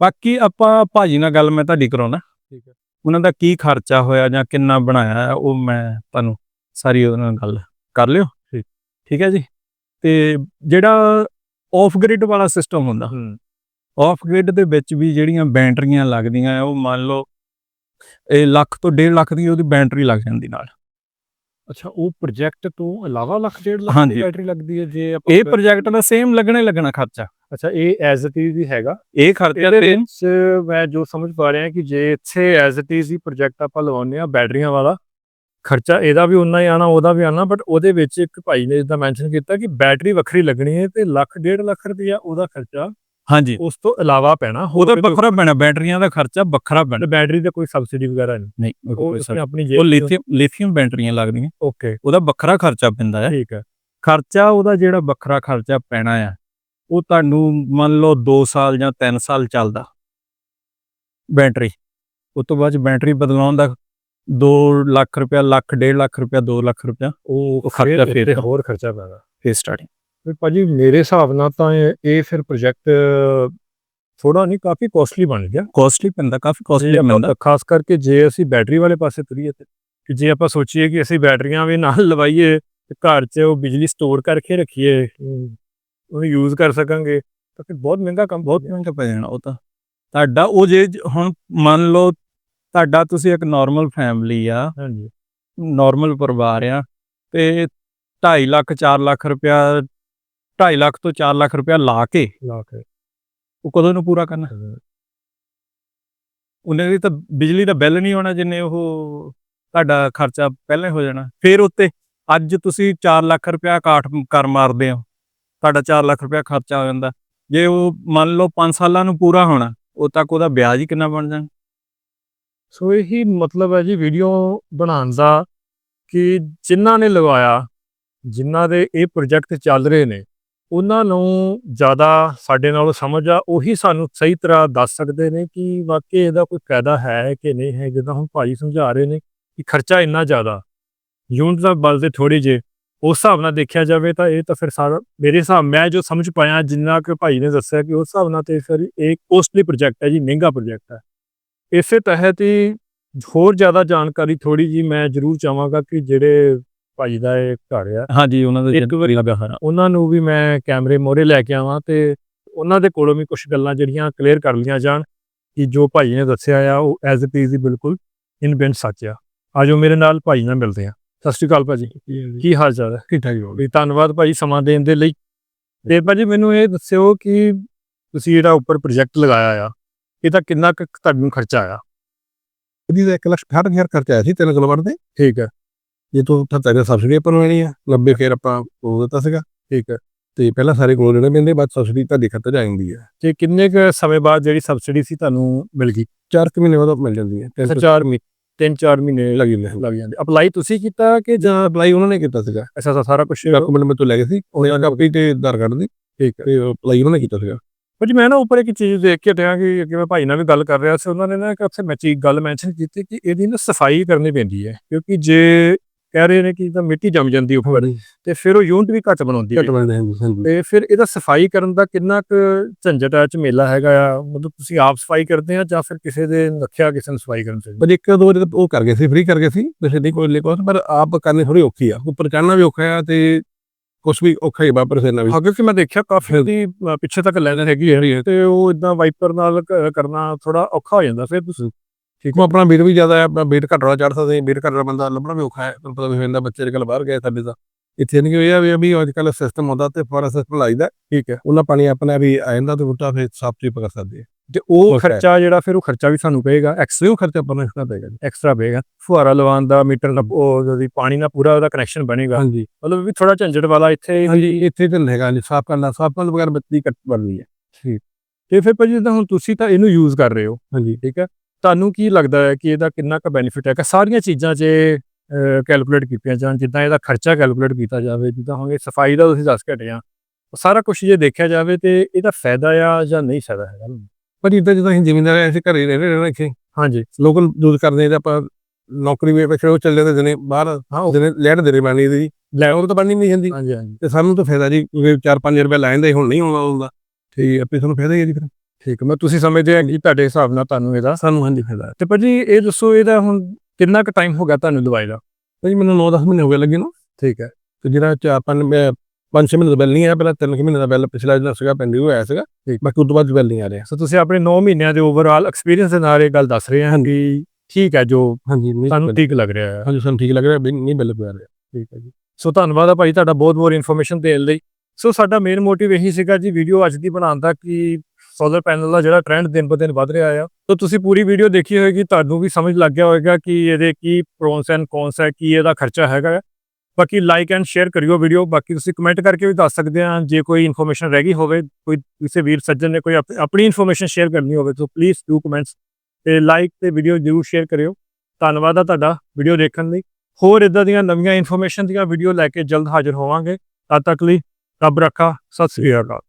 ਬਾਕੀ ਆਪਾਂ ਭਾਜੀ ਨਾਲ ਗੱਲ ਮੈਂ ਤੁਹਾਡੀ ਕਰਾਉਣਾ। ਠੀਕ ਹੈ। ਉਹਨਾਂ ਦਾ ਕੀ ਖਰਚਾ ਹੋਇਆ ਜਾਂ ਕਿੰਨਾ ਬਣਾਇਆ ਉਹ ਮੈਂ ਤੁਹਾਨੂੰ ਸਾਰੀ ਉਹਦੇ ਨਾਲ ਗੱਲ ਕਰ ਲਿਓ। ਠੀਕ। ਠੀਕ ਹੈ ਜੀ? ਤੇ ਜਿਹੜਾ ਆਫ ਗ੍ਰਿਡ ਵਾਲਾ ਸਿਸਟਮ ਹੁੰਦਾ ਆਫ ਗ੍ਰਿਡ ਦੇ ਵਿੱਚ ਵੀ ਜਿਹੜੀਆਂ ਬੈਟਰੀਆਂ ਲੱਗਦੀਆਂ ਆ ਉਹ ਮੰਨ ਲਓ ਇਹ ਲੱਖ ਤੋਂ 1.5 ਲੱਖ ਦੀ ਉਹਦੀ ਬੈਟਰੀ ਲੱਗ ਜਾਂਦੀ ਨਾਲ। ਅੱਛਾ ਉਹ ਪ੍ਰੋਜੈਕਟ ਤੋਂ ਇਲਾਵਾ ਲੱਖ ਡੇਢ ਲੱਖ ਹਾਂਜੀ। ਦੀ ਬੈਟਰੀ ਲੱਗਦੀ ਹੈ ਜੇ ਆਪਾਂ ਇਹ ਪ੍ਰੋਜੈਕਟ ਦਾ ਸੇਮ ਲੱਗਣਾ ਲੱਗਣਾ ਖਰਚਾ। ਅੱਛਾ ਇਹ ਐਜ਼ ਇਟ ਇਜ਼ ਹੀ ਹੈਗਾ। ਇਹ ਖਰਚਾ ਤੇ ਵਿੱਚ ਮੈਂ ਜੋ ਸਮਝ ਪਾ ਰਿਹਾ ਕਿ ਜੇ ਇੱਥੇ ਐਜ਼ ਇਟ ਇਜ਼ ਹੀ ਪ੍ਰੋਜੈਕਟ ਆਪਾਂ ਲਵਾਉਂਦੇ ਆ ਬੈਟਰੀਆਂ ਵਾਲਾ ਖਰਚਾ ਇਹਦਾ ਵੀ ਉਨਾ ਹੀ ਆਣਾ ਉਹਦਾ ਵੀ ਆਣਾ ਬਟ ਉਹਦੇ ਵਿੱਚ ਇੱਕ ਭਾਈ ਨੇ ਜਿੱਦਾਂ ਮੈਂਸ਼ਨ ਕੀਤਾ ਕਿ ਬੈਟਰੀ ਵੱਖਰੀ ਲੱਗਣੀ ਹੈ ਤੇ ਲੱਖ ਡੇਢ ਲੱਖ ਰੁਪਇਆ ਉਹਦਾ ਖਰਚਾ ਹਾਂਜੀ। ਉਸ ਤੋਂ ਇਲਾਵਾ ਪੈਣਾ ਉਹਦਾ ਵੱਖਰਾ ਪੈਣਾ ਬੈਟਰੀਆਂ ਦਾ ਖਰਚਾ ਵੱਖਰਾ ਪੈਣਾ। ਬੈਟਰੀ ਤੇ ਕੋਈ ਸਬਸਿਡੀ ਵਗੈਰਾ ਨਹੀਂ। ਨਹੀਂ ਉਹ ਆਪਣੀ ਉਹ ਲਿਥੀਅਮ ਲਿਥੀਅਮ ਬੈਟਰੀਆਂ ਲੱਗਦੀਆਂ। ਓਕੇ। ਉਹਦਾ ਵੱਖਰਾ ਖਰਚਾ ਪੈਂਦਾ ਹੈ ਠੀਕ ਹੈ ਖਰਚਾ ਉਹਦਾ ਜਿਹੜਾ ਵੱਖਰਾ ਖਰਚਾ ਪੈਣਾ ਆ ਉਹ ਤੁਹਾਨੂੰ ਮੰਨ ਲਓ 2 ਸਾਲ ਜਾਂ 3 ਸਾਲ ਚੱਲਦਾ। ਬੈਟਰੀ। ਉਸ ਤੋਂ ਬਾਅਦ ਬੈਟਰੀ ਬਦਲਾਉਣ ਦਾ 2 ਲੱਖ ਰੁਪਇਆ ਲੱਖ 1.5 ਲੱਖ ਰੁਪਇਆ 2 ਲੱਖ ਰੁਪਇਆ। ਉਹ ਖਰਚਾ ਫਿਰ ਫਿਰ ਹੋਰ ਖਰਚਾ ਪੈਣਾ ਫੇਸ ਸਟਾਰਟਿੰਗ ਵੀ ਭਾਜੀ ਮੇਰੇ ਹਿਸਾਬ ਨਾਲ ਤਾਂ ਇਹ ਫਿਰ ਪ੍ਰੋਜੈਕਟ ਥੋੜਾ ਨਹੀਂ ਕਾਫੀ ਕੋਸਟਲੀ ਬਣ ਗਿਆ। ਕਾਸਟਲੀ ਪੈਂਦਾ ਕਾਫੀ ਕਾਸਟਲੀ ਪੈਂਦਾ। ਖਾਸ ਕਰਕੇ ਜੇ ਅਸੀਂ ਬੈਟਰੀ ਵਾਲੇ ਪਾਸੇ ਤੁਰੀਏ ਤੇ ਕਿ ਜੇ ਆਪਾਂ ਸੋਚੀਏ ਕਿ ਅਸੀਂ ਬੈਟਰੀਆਂ ਵੀ ਨਾਲ ਲਵਾਈਏ ਤੇ ਘਰ 'ਚ ਉਹ ਬਿਜਲੀ ਸਟੋਰ ਕਰਕੇ ਰੱਖੀਏ ਉਹਨੂੰ ਯੂਜ਼ ਕਰ ਸਕਾਂਗੇ ਤਾਂ ਫਿਰ ਬਹੁਤ ਮਹਿੰਗਾ ਕੰਮ ਬਹੁਤ ਮਹਿੰਗਾ ਪੈ ਜਾਣਾ ਉਹ ਤਾਂ। ਤੁਹਾਡਾ ਉਹ ਜੇ ਹੁਣ ਮੰਨ ਲਓ ਤੁਹਾਡਾ ਤੁਸੀਂ ਇੱਕ ਨਾਰਮਲ ਫੈਮਿਲੀ ਆ ਹਾਂਜੀ। ਨਾਰਮਲ ਪਰਿਵਾਰ ਆ ਤੇ 2.5 ਲੱਖ 4 ਲੱਖ ਰੁਪਇਆ 2.5 ਲੱਖ ਤੋਂ 4 ਲੱਖ ਰੁਪਇਆ ਲਾ ਕੇ ਲਾ ਕੇ। ਉਹ ਕਦੋਂ ਨੂੰ ਪੂਰਾ ਕਰਨਾ? ਉਹਨੇ ਦੀ ਤਾਂ ਬਿਜਲੀ ਦਾ ਬਿੱਲ ਨਹੀਂ ਹੋਣਾ ਜਿੰਨੇ ਉਹ ਤੁਹਾਡਾ ਖਰਚਾ ਪਹਿਲਾਂ ਹੀ ਹੋ ਜਾਣਾ। ਫਿਰ ਉੱਤੇ ਅੱਜ ਤੁਸੀਂ 4 ਲੱਖ ਰੁਪਇਆ ਕਾਟ ਕਰ ਮਾਰਦੇ ਹੋ। ਤੁਹਾਡਾ 4 ਲੱਖ ਰੁਪਇਆ ਖਰਚਾ ਹੋ ਜਾਂਦਾ। ਜੇ ਉਹ ਮੰਨ ਲਓ 5 ਸਾਲਾਂ ਨੂੰ ਪੂਰਾ ਹੋਣਾ ਉਦ ਤੱਕ ਉਹਦਾ ਵਿਆਜ ਹੀ ਕਿੰਨਾ ਬਣ ਜਾਣਾ? ਸੋ ਇਹੀ ਮਤਲਬ ਹੈ ਜੀ ਵੀਡੀਓ ਬਣਾਉਣ ਦਾ ਕਿ ਜਿਨ੍ਹਾਂ ਨੇ ਲਗਾਇਆ ਜਿਨ੍ਹਾਂ ਦੇ ਇਹ ਪ੍ਰੋਜੈਕਟ ਚੱਲ ਰਹੇ ਨੇ ਉਹਨਾਂ ਨੂੰ ਜ਼ਿਆਦਾ ਸਾਡੇ ਨਾਲੋਂ ਸਮਝ ਆ, ਉਹੀ ਸਾਨੂੰ ਸਹੀ ਤਰ੍ਹਾਂ ਦੱਸ ਸਕਦੇ ਨੇ ਕਿ ਵਾਕਈ ਇਹਦਾ ਕੋਈ ਫਾਇਦਾ ਹੈ ਕਿ ਨਹੀਂ ਹੈ, ਜਿੱਦਾਂ ਹੁਣ ਭਾਜੀ ਸਮਝਾ ਰਹੇ ਨੇ ਕਿ ਖਰਚਾ ਇੰਨਾ ਜ਼ਿਆਦਾ। ਯੂਨਿਟ ਦਾ ਬਲ ਦੇ ਥੋੜੀ ਜੇ ਉਸ ਹਿਸਾਬ ਨਾਲ ਦੇਖਿਆ ਜਾਵੇ ਤਾਂ ਇਹ ਤਾਂ ਫਿਰ ਸਾਰਾ, ਮੇਰੇ ਹਿਸਾਬ, ਮੈਂ ਜੋ ਸਮਝ ਪਾਇਆ, ਜਿੰਨਾ ਕਿ ਭਾਈ ਨੇ ਦੱਸਿਆ ਕਿ ਉਸ ਹਿਸਾਬ ਨਾਲ ਤੇ ਫਿਰ ਇਹ ਕੋਸਟਲੀ ਪ੍ਰੋਜੈਕਟ ਹੈ ਜੀ, ਮਹਿੰਗਾ ਪ੍ਰੋਜੈਕਟ ਹੈ। ਇਸੇ ਤਹਿਤ ਹੀ ਹੋਰ ਜ਼ਿਆਦਾ ਜਾਣਕਾਰੀ ਥੋੜੀ ਜੀ ਮੈਂ ਜ਼ਰੂਰ ਚਾਹਾਂਗਾ ਕਿ ਜਿਹੜੇ ਭਾਈ ਦਾ ਇਹ ਘਰ ਆ। ਹਾਂਜੀ ਉਹਨਾਂ ਦਾ ਇੱਕ ਵਾਰੀ ਲੱਗਾ ਹੋਇਆ ਉਹਨਾਂ ਨੂੰ ਵੀ ਮੈਂ ਕੈਮਰੇ ਮੋਰੇ ਲੈ ਕੇ ਆਵਾਂ ਤੇ ਉਹਨਾਂ ਦੇ ਕੋਲੋਂ ਵੀ ਕੁਝ ਗੱਲਾਂ ਜਿਹੜੀਆਂ ਕਲੀਅਰ ਕਰ ਲਈਆਂ ਜਾਣ ਕਿ ਜੋ ਭਾਈ ਨੇ ਦੱਸਿਆ ਆ ਉਹ ਐਜ਼ ਇਟ ਇਜ਼ ਹੀ ਬਿਲਕੁਲ ਇਨ ਬਿਨ ਸੱਚ ਆ। ਆਜੋ ਮੇਰੇ ਨਾਲ ਭਾਈ ਨਾਲ ਮਿਲਦੇ ਆ। ਸਤਿ ਸ਼੍ਰੀ ਅਕਾਲ ਭਾਜੀ। ਕੀ ਹਾਲ ਚਾਲ ਹੈ? ਠੀਕ ਠਾਕ ਹੋ ਵੀ ਧੰਨਵਾਦ ਭਾਈ ਸਮਾਂ ਦੇਣ ਦੇ ਲਈ। ਤੇ ਭਾਜੀ ਮੈਨੂੰ ਇਹ ਦੱਸਿਓ ਕਿ ਤੁਸੀਂ ਜਿਹੜਾ ਉੱਪਰ ਪ੍ਰੋਜੈਕਟ ਲਗਾਇਆ ਆ ਇਹਦਾ ਕਿੰਨਾ ਕੁ ਤੁਹਾਨੂੰ ਖਰਚਾ ਆਇਆ? ਇਹਦੀ ਤਾਂ 1 ਲੱਖ 68000 ਖਰਚਾ ਆਇਆ ਸੀ ਤਿੰਨ ਕਿਲੋਵਾਟ ਦੇ ਠੀਕ ਹੈ। ਜੇ ਤੋਂ 78 ਸਬਸਿਡੀ ਆਪਾਂ ਨੂੰ ਲੈਣੀ ਆ 90 ਫਿਰ ਆਪਾਂ ਉਹ ਦਿੱਤਾ ਸੀਗਾ ਠੀਕ ਹੈ ਤੇ ਪਹਿਲਾਂ ਸਾਰੇ ਕੋਲ ਲੈਣੇ ਪੈਂਦੇ ਬਾਅਦ ਸਬਸਿਡੀ ਤੁਹਾਡੀ ਖਾਤੇ ਜਾਂਦੀ ਹੈ ਤੇ ਕਿੰਨੇ ਕੁ ਸਮੇਂ ਬਾਅਦ ਜਿਹੜੀ ਸਬਸਿਡੀ ਸੀ ਤੁਹਾਨੂੰ ਮਿਲ ਗਈ? 4 ਮਹੀਨੇ ਬਾਅਦ ਮਿਲ ਜਾਂਦੀ ਹੈ ਤਿੰਨ ਤੋਂ ਚਾਰ ਮਹੀਨੇ। ਤਿੰਨ ਚਾਰ ਮਹੀਨੇ ਲੱਗ ਜਾਂਦੇ ਲੱਗ ਜਾਂਦੇ। ਅਪਲਾਈ ਤੁਸੀਂ ਕੀਤਾ ਕਿ ਜਾਂ ਅਪਲਾਈ ਉਹਨਾਂ ਨੇ ਕੀਤਾ ਸੀਗਾ? ਐਸਾ ਸਾਰਾ ਕੁਝ ਡਾਕੂਮੈਂਟ ਮੇਰੇ ਤੋਂ ਲੈ ਗਏ ਸੀ ਉਹਨੇ ਕਾਪੀ ਤੇ ਆਧਾਰ ਕਾਰਡ ਦੀ ਠੀਕ ਹੈ ਤੇ ਅਪਲਾਈ ਉਹਨਾਂ ਨੇ ਕੀਤਾ ਸੀਗਾ। ਭਾਜੀ ਮੈਂ ਨਾ ਉੱਪਰ ਇੱਕ ਚੀਜ਼ ਦੇਖ ਕੇ ਹਟਿਆ ਕਿ ਅੱਗੇ ਮੈਂ ਭਾਈ ਨਾਲ ਵੀ ਗੱਲ ਕਰ ਰਿਹਾ ਸੀ ਉਹਨਾਂ ਨੇ ਨਾ ਇੱਕ ਉੱਥੇ ਮੈਂ ਚੀਜ਼ ਗੱਲ ਮੈਂਸ਼ਨ ਕੀਤੀ ਕਿ ਇਹਦੀ ਨਾ ਸਫ਼ਾਈ ਕਰਨੀ ਪੈਂਦੀ ਹੈ ਕਿਉਂਕਿ ਜੇ ਕਹਿ ਰਹੇ ਨੇ ਕਿ ਤਾਂ ਮਿੱਟੀ ਜੰਮ ਜਾਂਦੀ ਉੱਪਰ। ਤੇ ਫਿਰ ਉਹ ਯੂਨਿਟ ਵੀ ਘੱਟ ਬਣਾਉਂਦੀ ਹੈ ਘੱਟ ਬਣਦੇ ਹਨ ਹਾਂਜੀ। ਤੇ ਫਿਰ ਇਹਦਾ ਸਫ਼ਾਈ ਕਰਨ ਦਾ ਕਿੰਨਾ ਕੁ ਝੰਜਟ ਆ ਝਮੇਲਾ ਹੈਗਾ ਆ? ਮਤਲਬ ਤੁਸੀਂ ਆਪ ਸਫ਼ਾਈ ਕਰਦੇ ਆ ਜਾਂ ਫਿਰ ਕਿਸੇ ਦੇ ਰੱਖਿਆ ਕਿਸੇ ਨੂੰ ਸਫ਼ਾਈ ਕਰਨ ਚਾਹੀਦੀ ਪਰ ਇੱਕ ਦੋ ਤਾਂ ਉਹ ਕਰ ਗਏ ਸੀ ਫ੍ਰੀ ਕਰ ਗਏ ਸੀ ਵੈਸੇ ਨਹੀਂ ਕੋਈ ਲਿਕੋਸ ਪਰ ਆਪ ਕਰਨੀ ਥੋੜੀ ਔਖੀ ਆ। ਉੱਪਰ ਚੜ੍ਹਨਾ ਵੀ ਔਖਾ ਆ ਤੇ ਕੁਝ ਵੀ ਔਖਾ ਹੀ ਬਾਪਰ ਸੇਨਾ ਵੀ ਕਿਉਂਕਿ ਮੈਂ ਦੇਖਿਆ ਕਾਫੀ ਦੀ ਪਿੱਛੇ ਤੱਕ ਲੈਣ ਹੈਗੀ ਹੈ ਤੇ ਉਹ ਇਦਾਂ ਵਾਈਪਰ ਨਾਲ ਕਰਨਾ ਥੋੜਾ ਔਖਾ ਹੋ ਜਾਂਦਾ ਫਿਰ। ਤੁਸੀਂ ਠੀਕ ਆਪਣਾ weight ਵੀ ਜ਼ਿਆਦਾ ਹੈ ਆਪਣਾ weight ਘਟੜਾ ਚੜ ਸਕਦੇ weight ਘਟੜਾ ਬੰਦਾ ਲੱਭਣਾ ਵੀ ਔਖਾ ਹੈ। ਤੁਹਾਨੂੰ ਪਤਾ ਵੀ ਹੋ ਜਾਂਦਾ ਬੱਚੇ ਕੱਲ੍ਹ ਬਾਹਰ ਗਏ ਸਾਡੇ ਤਾਂ। ਇੱਥੇ ਨਹੀਂ ਹੋਇਆ ਵੀ ਅਭੀ ਅੱਜ ਕੱਲ੍ਹ ਸਿਸਟਮ ਹੁੰਦਾ ਤੇ ਫੋਰਾ ਸਿਸਟਮ ਲਾਈਦਾ ਠੀਕ ਹੈ। ਉਹਨਾਂ ਪਾਣੀ ਆਪਣੇ ਵੀ ਆ ਜਾਂਦਾ ਤੇ ਬੂਟਾ ਫਿਰ ਸਾਫ਼ ਸੁਥਰੀ ਪਕੜ ਸਕਦੇ ਆ। ਤੇ ਉਹ ਹੈ। ਖਰਚਾ ਜਿਹੜਾ ਫਿਰ ਉਹ ਖਰਚਾ ਵੀ ਸਾਨੂੰ ਪਏਗਾ। ਐਕਸਟ੍ਰਾ ਉਹ ਖਰਚਾ ਆਪਾਂ ਨੂੰ ਇਸਦਾ ਪਏਗਾ ਐਕਸਟਰਾ ਪਏਗਾ। ਫੁਹਾਰਾ ਲਵਾਉਣ ਦਾ ਮੀਟਰ ਦਾ ਉਹ ਜਿਹੜੀ ਪਾਣੀ ਨਾਲ ਪੂਰਾ ਉਹਦਾ ਕਨੈਕਸ਼ਨ ਬਣੇਗਾ। ਹਾਂਜੀ। ਮਤਲਬ ਵੀ ਥੋੜਾ ਝੰਜਟ ਵਾਲਾ ਇੱਥੇ ਹਾਂਜੀ ਇੱਥੇ ਤਾਂ ਹੈਗਾ ਜੀ ਸਾਫ਼ ਕਰਨਾ ਸਾਫ਼ ਕਰਨ ਬਗੈਰ ਬੱਤੀ ਕੱਟ ਬਣਨੀ ਹੈ। ਤੇ ਫਿਰ ਭਾਜੀ ਜਿੱਦਾਂ ਹੁਣ ਤੁਸੀਂ ਤਾਂ ਇਹਨੂੰ ਯੂਜ਼ ਕਰ ਰਹੇ ਹੋ। ਹਾਂਜੀ। ਠੀਕ ਹੈ। ਤੁਹਾਨੂੰ ਕੀ ਲੱਗਦਾ ਹੈ ਕਿ ਇਹਦਾ ਕਿੰਨਾ ਕੁ ਬੈਨੀਫਿਟ ਹੈ ਕਿ ਸਾਰੀਆਂ ਚੀਜ਼ਾਂ 'ਚ ਕੈਲਕੂਲੇਟ ਕੀਤੀਆਂ ਜਾਣ ਜਿੱਦਾਂ ਇਹਦਾ ਖਰਚਾ ਕੈਲਕੂਲੇਟ ਕੀਤਾ ਜਾਵੇ ਜਿੱਦਾਂ ਇਹ ਸਫ਼ਾਈ ਦਾ ਤੁਸੀਂ ਦੱਸ ਕੇ ਹਟੇ ਆ ਉਹ ਸਾਰਾ ਕੁਝ ਜੇ ਦੇਖਿਆ ਜਾਵੇ ਤੇ ਇਹਦਾ ਫਾਇਦਾ ਆ ਜਾਂ ਨਹੀਂ ਫਾਇਦਾ ਹੈਗਾ? ਪਰ ਇੱਦਾਂ ਜਦੋਂ ਅਸੀਂ ਜ਼ਿਮੀਂਦਾਰ ਐਸੇ ਘਰੇ ਰਹਿ ਰਹੇ ਇੱਥੇ। ਹਾਂਜੀ। ਲੋਕਲ ਯੂਜ਼ ਕਰਦੇ ਤੇ ਆਪਾਂ ਨੌਕਰੀ ਵੀ ਪਿੱਛੇ ਉਹ ਚੱਲ ਜਾਂਦੇ ਦਿਨੇ ਬਾਹਰ ਹਾਂ ਉਹ- ਦਿਨੇ ਲੈਟ ਦੇ ਰਹੇ ਬਾਣੀ ਦੀ ਲੈ ਉਹ ਤਾਂ ਬਣਨੀ ਨਹੀਂ ਜਾਂਦੀ। ਹਾਂਜੀ ਹਾਂਜੀ। ਤੇ ਸਾਨੂੰ ਤਾਂ ਫਾਇਦਾ ਜੀ ਕਿਉਂਕਿ 4-5 ਰੁਪਏ ਲੈ ਜਾਂਦੇ ਹੁਣ ਨਹੀਂ ਆਉਂਦਾ ਹੁੰਦਾ। ਤੇ ਆਪੇ ਸਾਨੂੰ ਫਾਇਦਾ ਹੀ ਹੈ ਜੀ ਫਿਰ। ਠੀਕ ਹੈ ਮੈਂ ਤੁਸੀਂ ਸਮਝਦੇ ਆ ਕਿ ਤੁਹਾਡੇ ਹਿਸਾਬ ਨਾਲ ਤੁਹਾਨੂੰ ਇਹਦਾ ਸਾਨੂੰ ਹਾਂਜੀ ਫਾਇਦਾ ਹੈ। ਤੇ ਭਾਜੀ ਇਹ ਦੱਸੋ ਇਹਦਾ ਹੁਣ ਕਿੰਨਾ ਕੁ ਟਾਈਮ ਹੋ ਗਿਆ ਤੁਹਾਨੂੰ ਦਵਾਈ ਦਾ? ਭਾਜੀ ਮੈਨੂੰ 9-10 ਮਹੀਨੇ ਹੋ ਗਏ ਲੱਗੇ ਨੂੰ। ਠੀਕ ਹੈ। ਤੇ ਜਿਹੜਾ 4-5 ਮੈਂ 5-6 ਮਹੀਨੇ ਦਾ ਬਿੱਲ ਨਹੀਂ ਆਇਆ ਪਹਿਲਾਂ 3 ਮਹੀਨੇ ਦਾ ਬਿੱਲ ਪਿਛਲਾ ਜਿਹੜਾ ਸੀਗਾ ਪੈਂਡਿੰਗ ਹੋਇਆ ਸੀਗਾ। ਬਾਕੀ ਉਸ ਤੋਂ ਬਾਅਦ ਬਿੱਲ ਨਹੀਂ ਆ ਰਿਹਾ। ਸੋ ਤੁਸੀਂ ਆਪਣੇ 9 ਮਹੀਨਿਆਂ ਦੇ ਓਵਰਆਲ ਐਕਸਪੀਰੀਅੰਸ ਦੇ ਨਾਲ ਇਹ ਗੱਲ ਦੱਸ ਰਹੇ ਹਾਂ ਕਿ ਠੀਕ ਹੈ ਜੋ ਹਾਂਜੀ ਨਹੀਂ ਤੁਹਾਨੂੰ ਠੀਕ ਲੱਗ ਰਿਹਾ ਹੈ। ਹਾਂਜੀ ਸਾਨੂੰ ਠੀਕ ਲੱਗ ਰਿਹਾ ਵੀ ਨਹੀਂ ਬਿੱਲ ਪਿਆ ਰਿਹਾ। ਠੀਕ ਹੈ ਜੀ। ਸੋ ਧੰਨਵਾਦ ਆ ਭਾਈ ਤੁਹਾਡਾ ਬਹੁਤ ਬਹੁਤ ਇਨਫੋਰਮੇਸ਼ਨ ਦੇਣ ਲਈ। ਸੋ ਸਾਡਾ ਮੇਨ ਮੋਟਿਵ ਇਹੀ ਸੀਗਾ ਜੀ ਵੀਡੀਓ ਅੱਜ ਦੀ ਬਣਾਉਣ ਦਾ ਕਿ ਸੋਲਰ ਪੈਨਲ ਦਾ ਜਿਹੜਾ ਟ੍ਰੈਂਡ ਦਿਨ ਬ ਦਿਨ ਵੱਧ ਰਿਹਾ ਆ। ਤਾਂ ਤੁਸੀਂ ਪੂਰੀ ਵੀਡੀਓ ਦੇਖੀ ਹੋਏਗੀ, ਤੁਹਾਨੂੰ ਵੀ ਸਮਝ ਲੱਗ ਗਿਆ ਹੋਵੇਗਾ ਕਿ ਇਹਦੇ ਕੀ ਪ੍ਰੋਨਸ ਐਂਡ ਕੌਨਸ ਹੈ, ਕੀ ਇਹਦਾ ਖਰਚਾ ਹੈਗਾ ਹੈ। ਬਾਕੀ ਲਾਈਕ ਐਂਡ ਸ਼ੇਅਰ ਕਰਿਓ ਵੀਡੀਓ ਬਾਕੀ ਤੁਸੀਂ ਕਮੈਂਟ ਕਰਕੇ ਵੀ ਦੱਸ ਸਕਦੇ ਆ, ਜੇ ਕੋਈ ਇਨਫੋਰਮੇਸ਼ਨ ਰਹਿ ਗਈ ਹੋਵੇ, ਕੋਈ ਕਿਸੇ ਵੀਰ ਸੱਜਣ ਨੇ ਕੋਈ ਆਪਣੀ ਇਨਫੋਰਮੇਸ਼ਨ ਸ਼ੇਅਰ ਕਰਨੀ ਹੋਵੇ, ਤਾਂ ਪਲੀਜ਼ ਡੂ ਕਮੈਂਟਸ ਤੇ ਲਾਈਕ ਤੇ ਵੀਡੀਓ ਜ਼ਰੂਰ ਸ਼ੇਅਰ ਕਰਿਓ। ਧੰਨਵਾਦ ਆ ਤੁਹਾਡਾ ਵੀਡੀਓ ਦੇਖਣ ਲਈ। ਹੋਰ ਇਦਾਂ ਦੀਆਂ ਨਵੀਆਂ ਇਨਫੋਰਮੇਸ਼ਨ ਦੀਆਂ ਵੀਡੀਓ ਲੈ ਕੇ ਜਲਦ ਹਾਜ਼ਰ ਹੋਵਾਂਗੇ। ਤਦ ਤੱਕ ਲਈ ਰੱਬ ਰੱਖਾ, ਸਤਿ ਸ੍ਰੀ ਅਕਾਲ।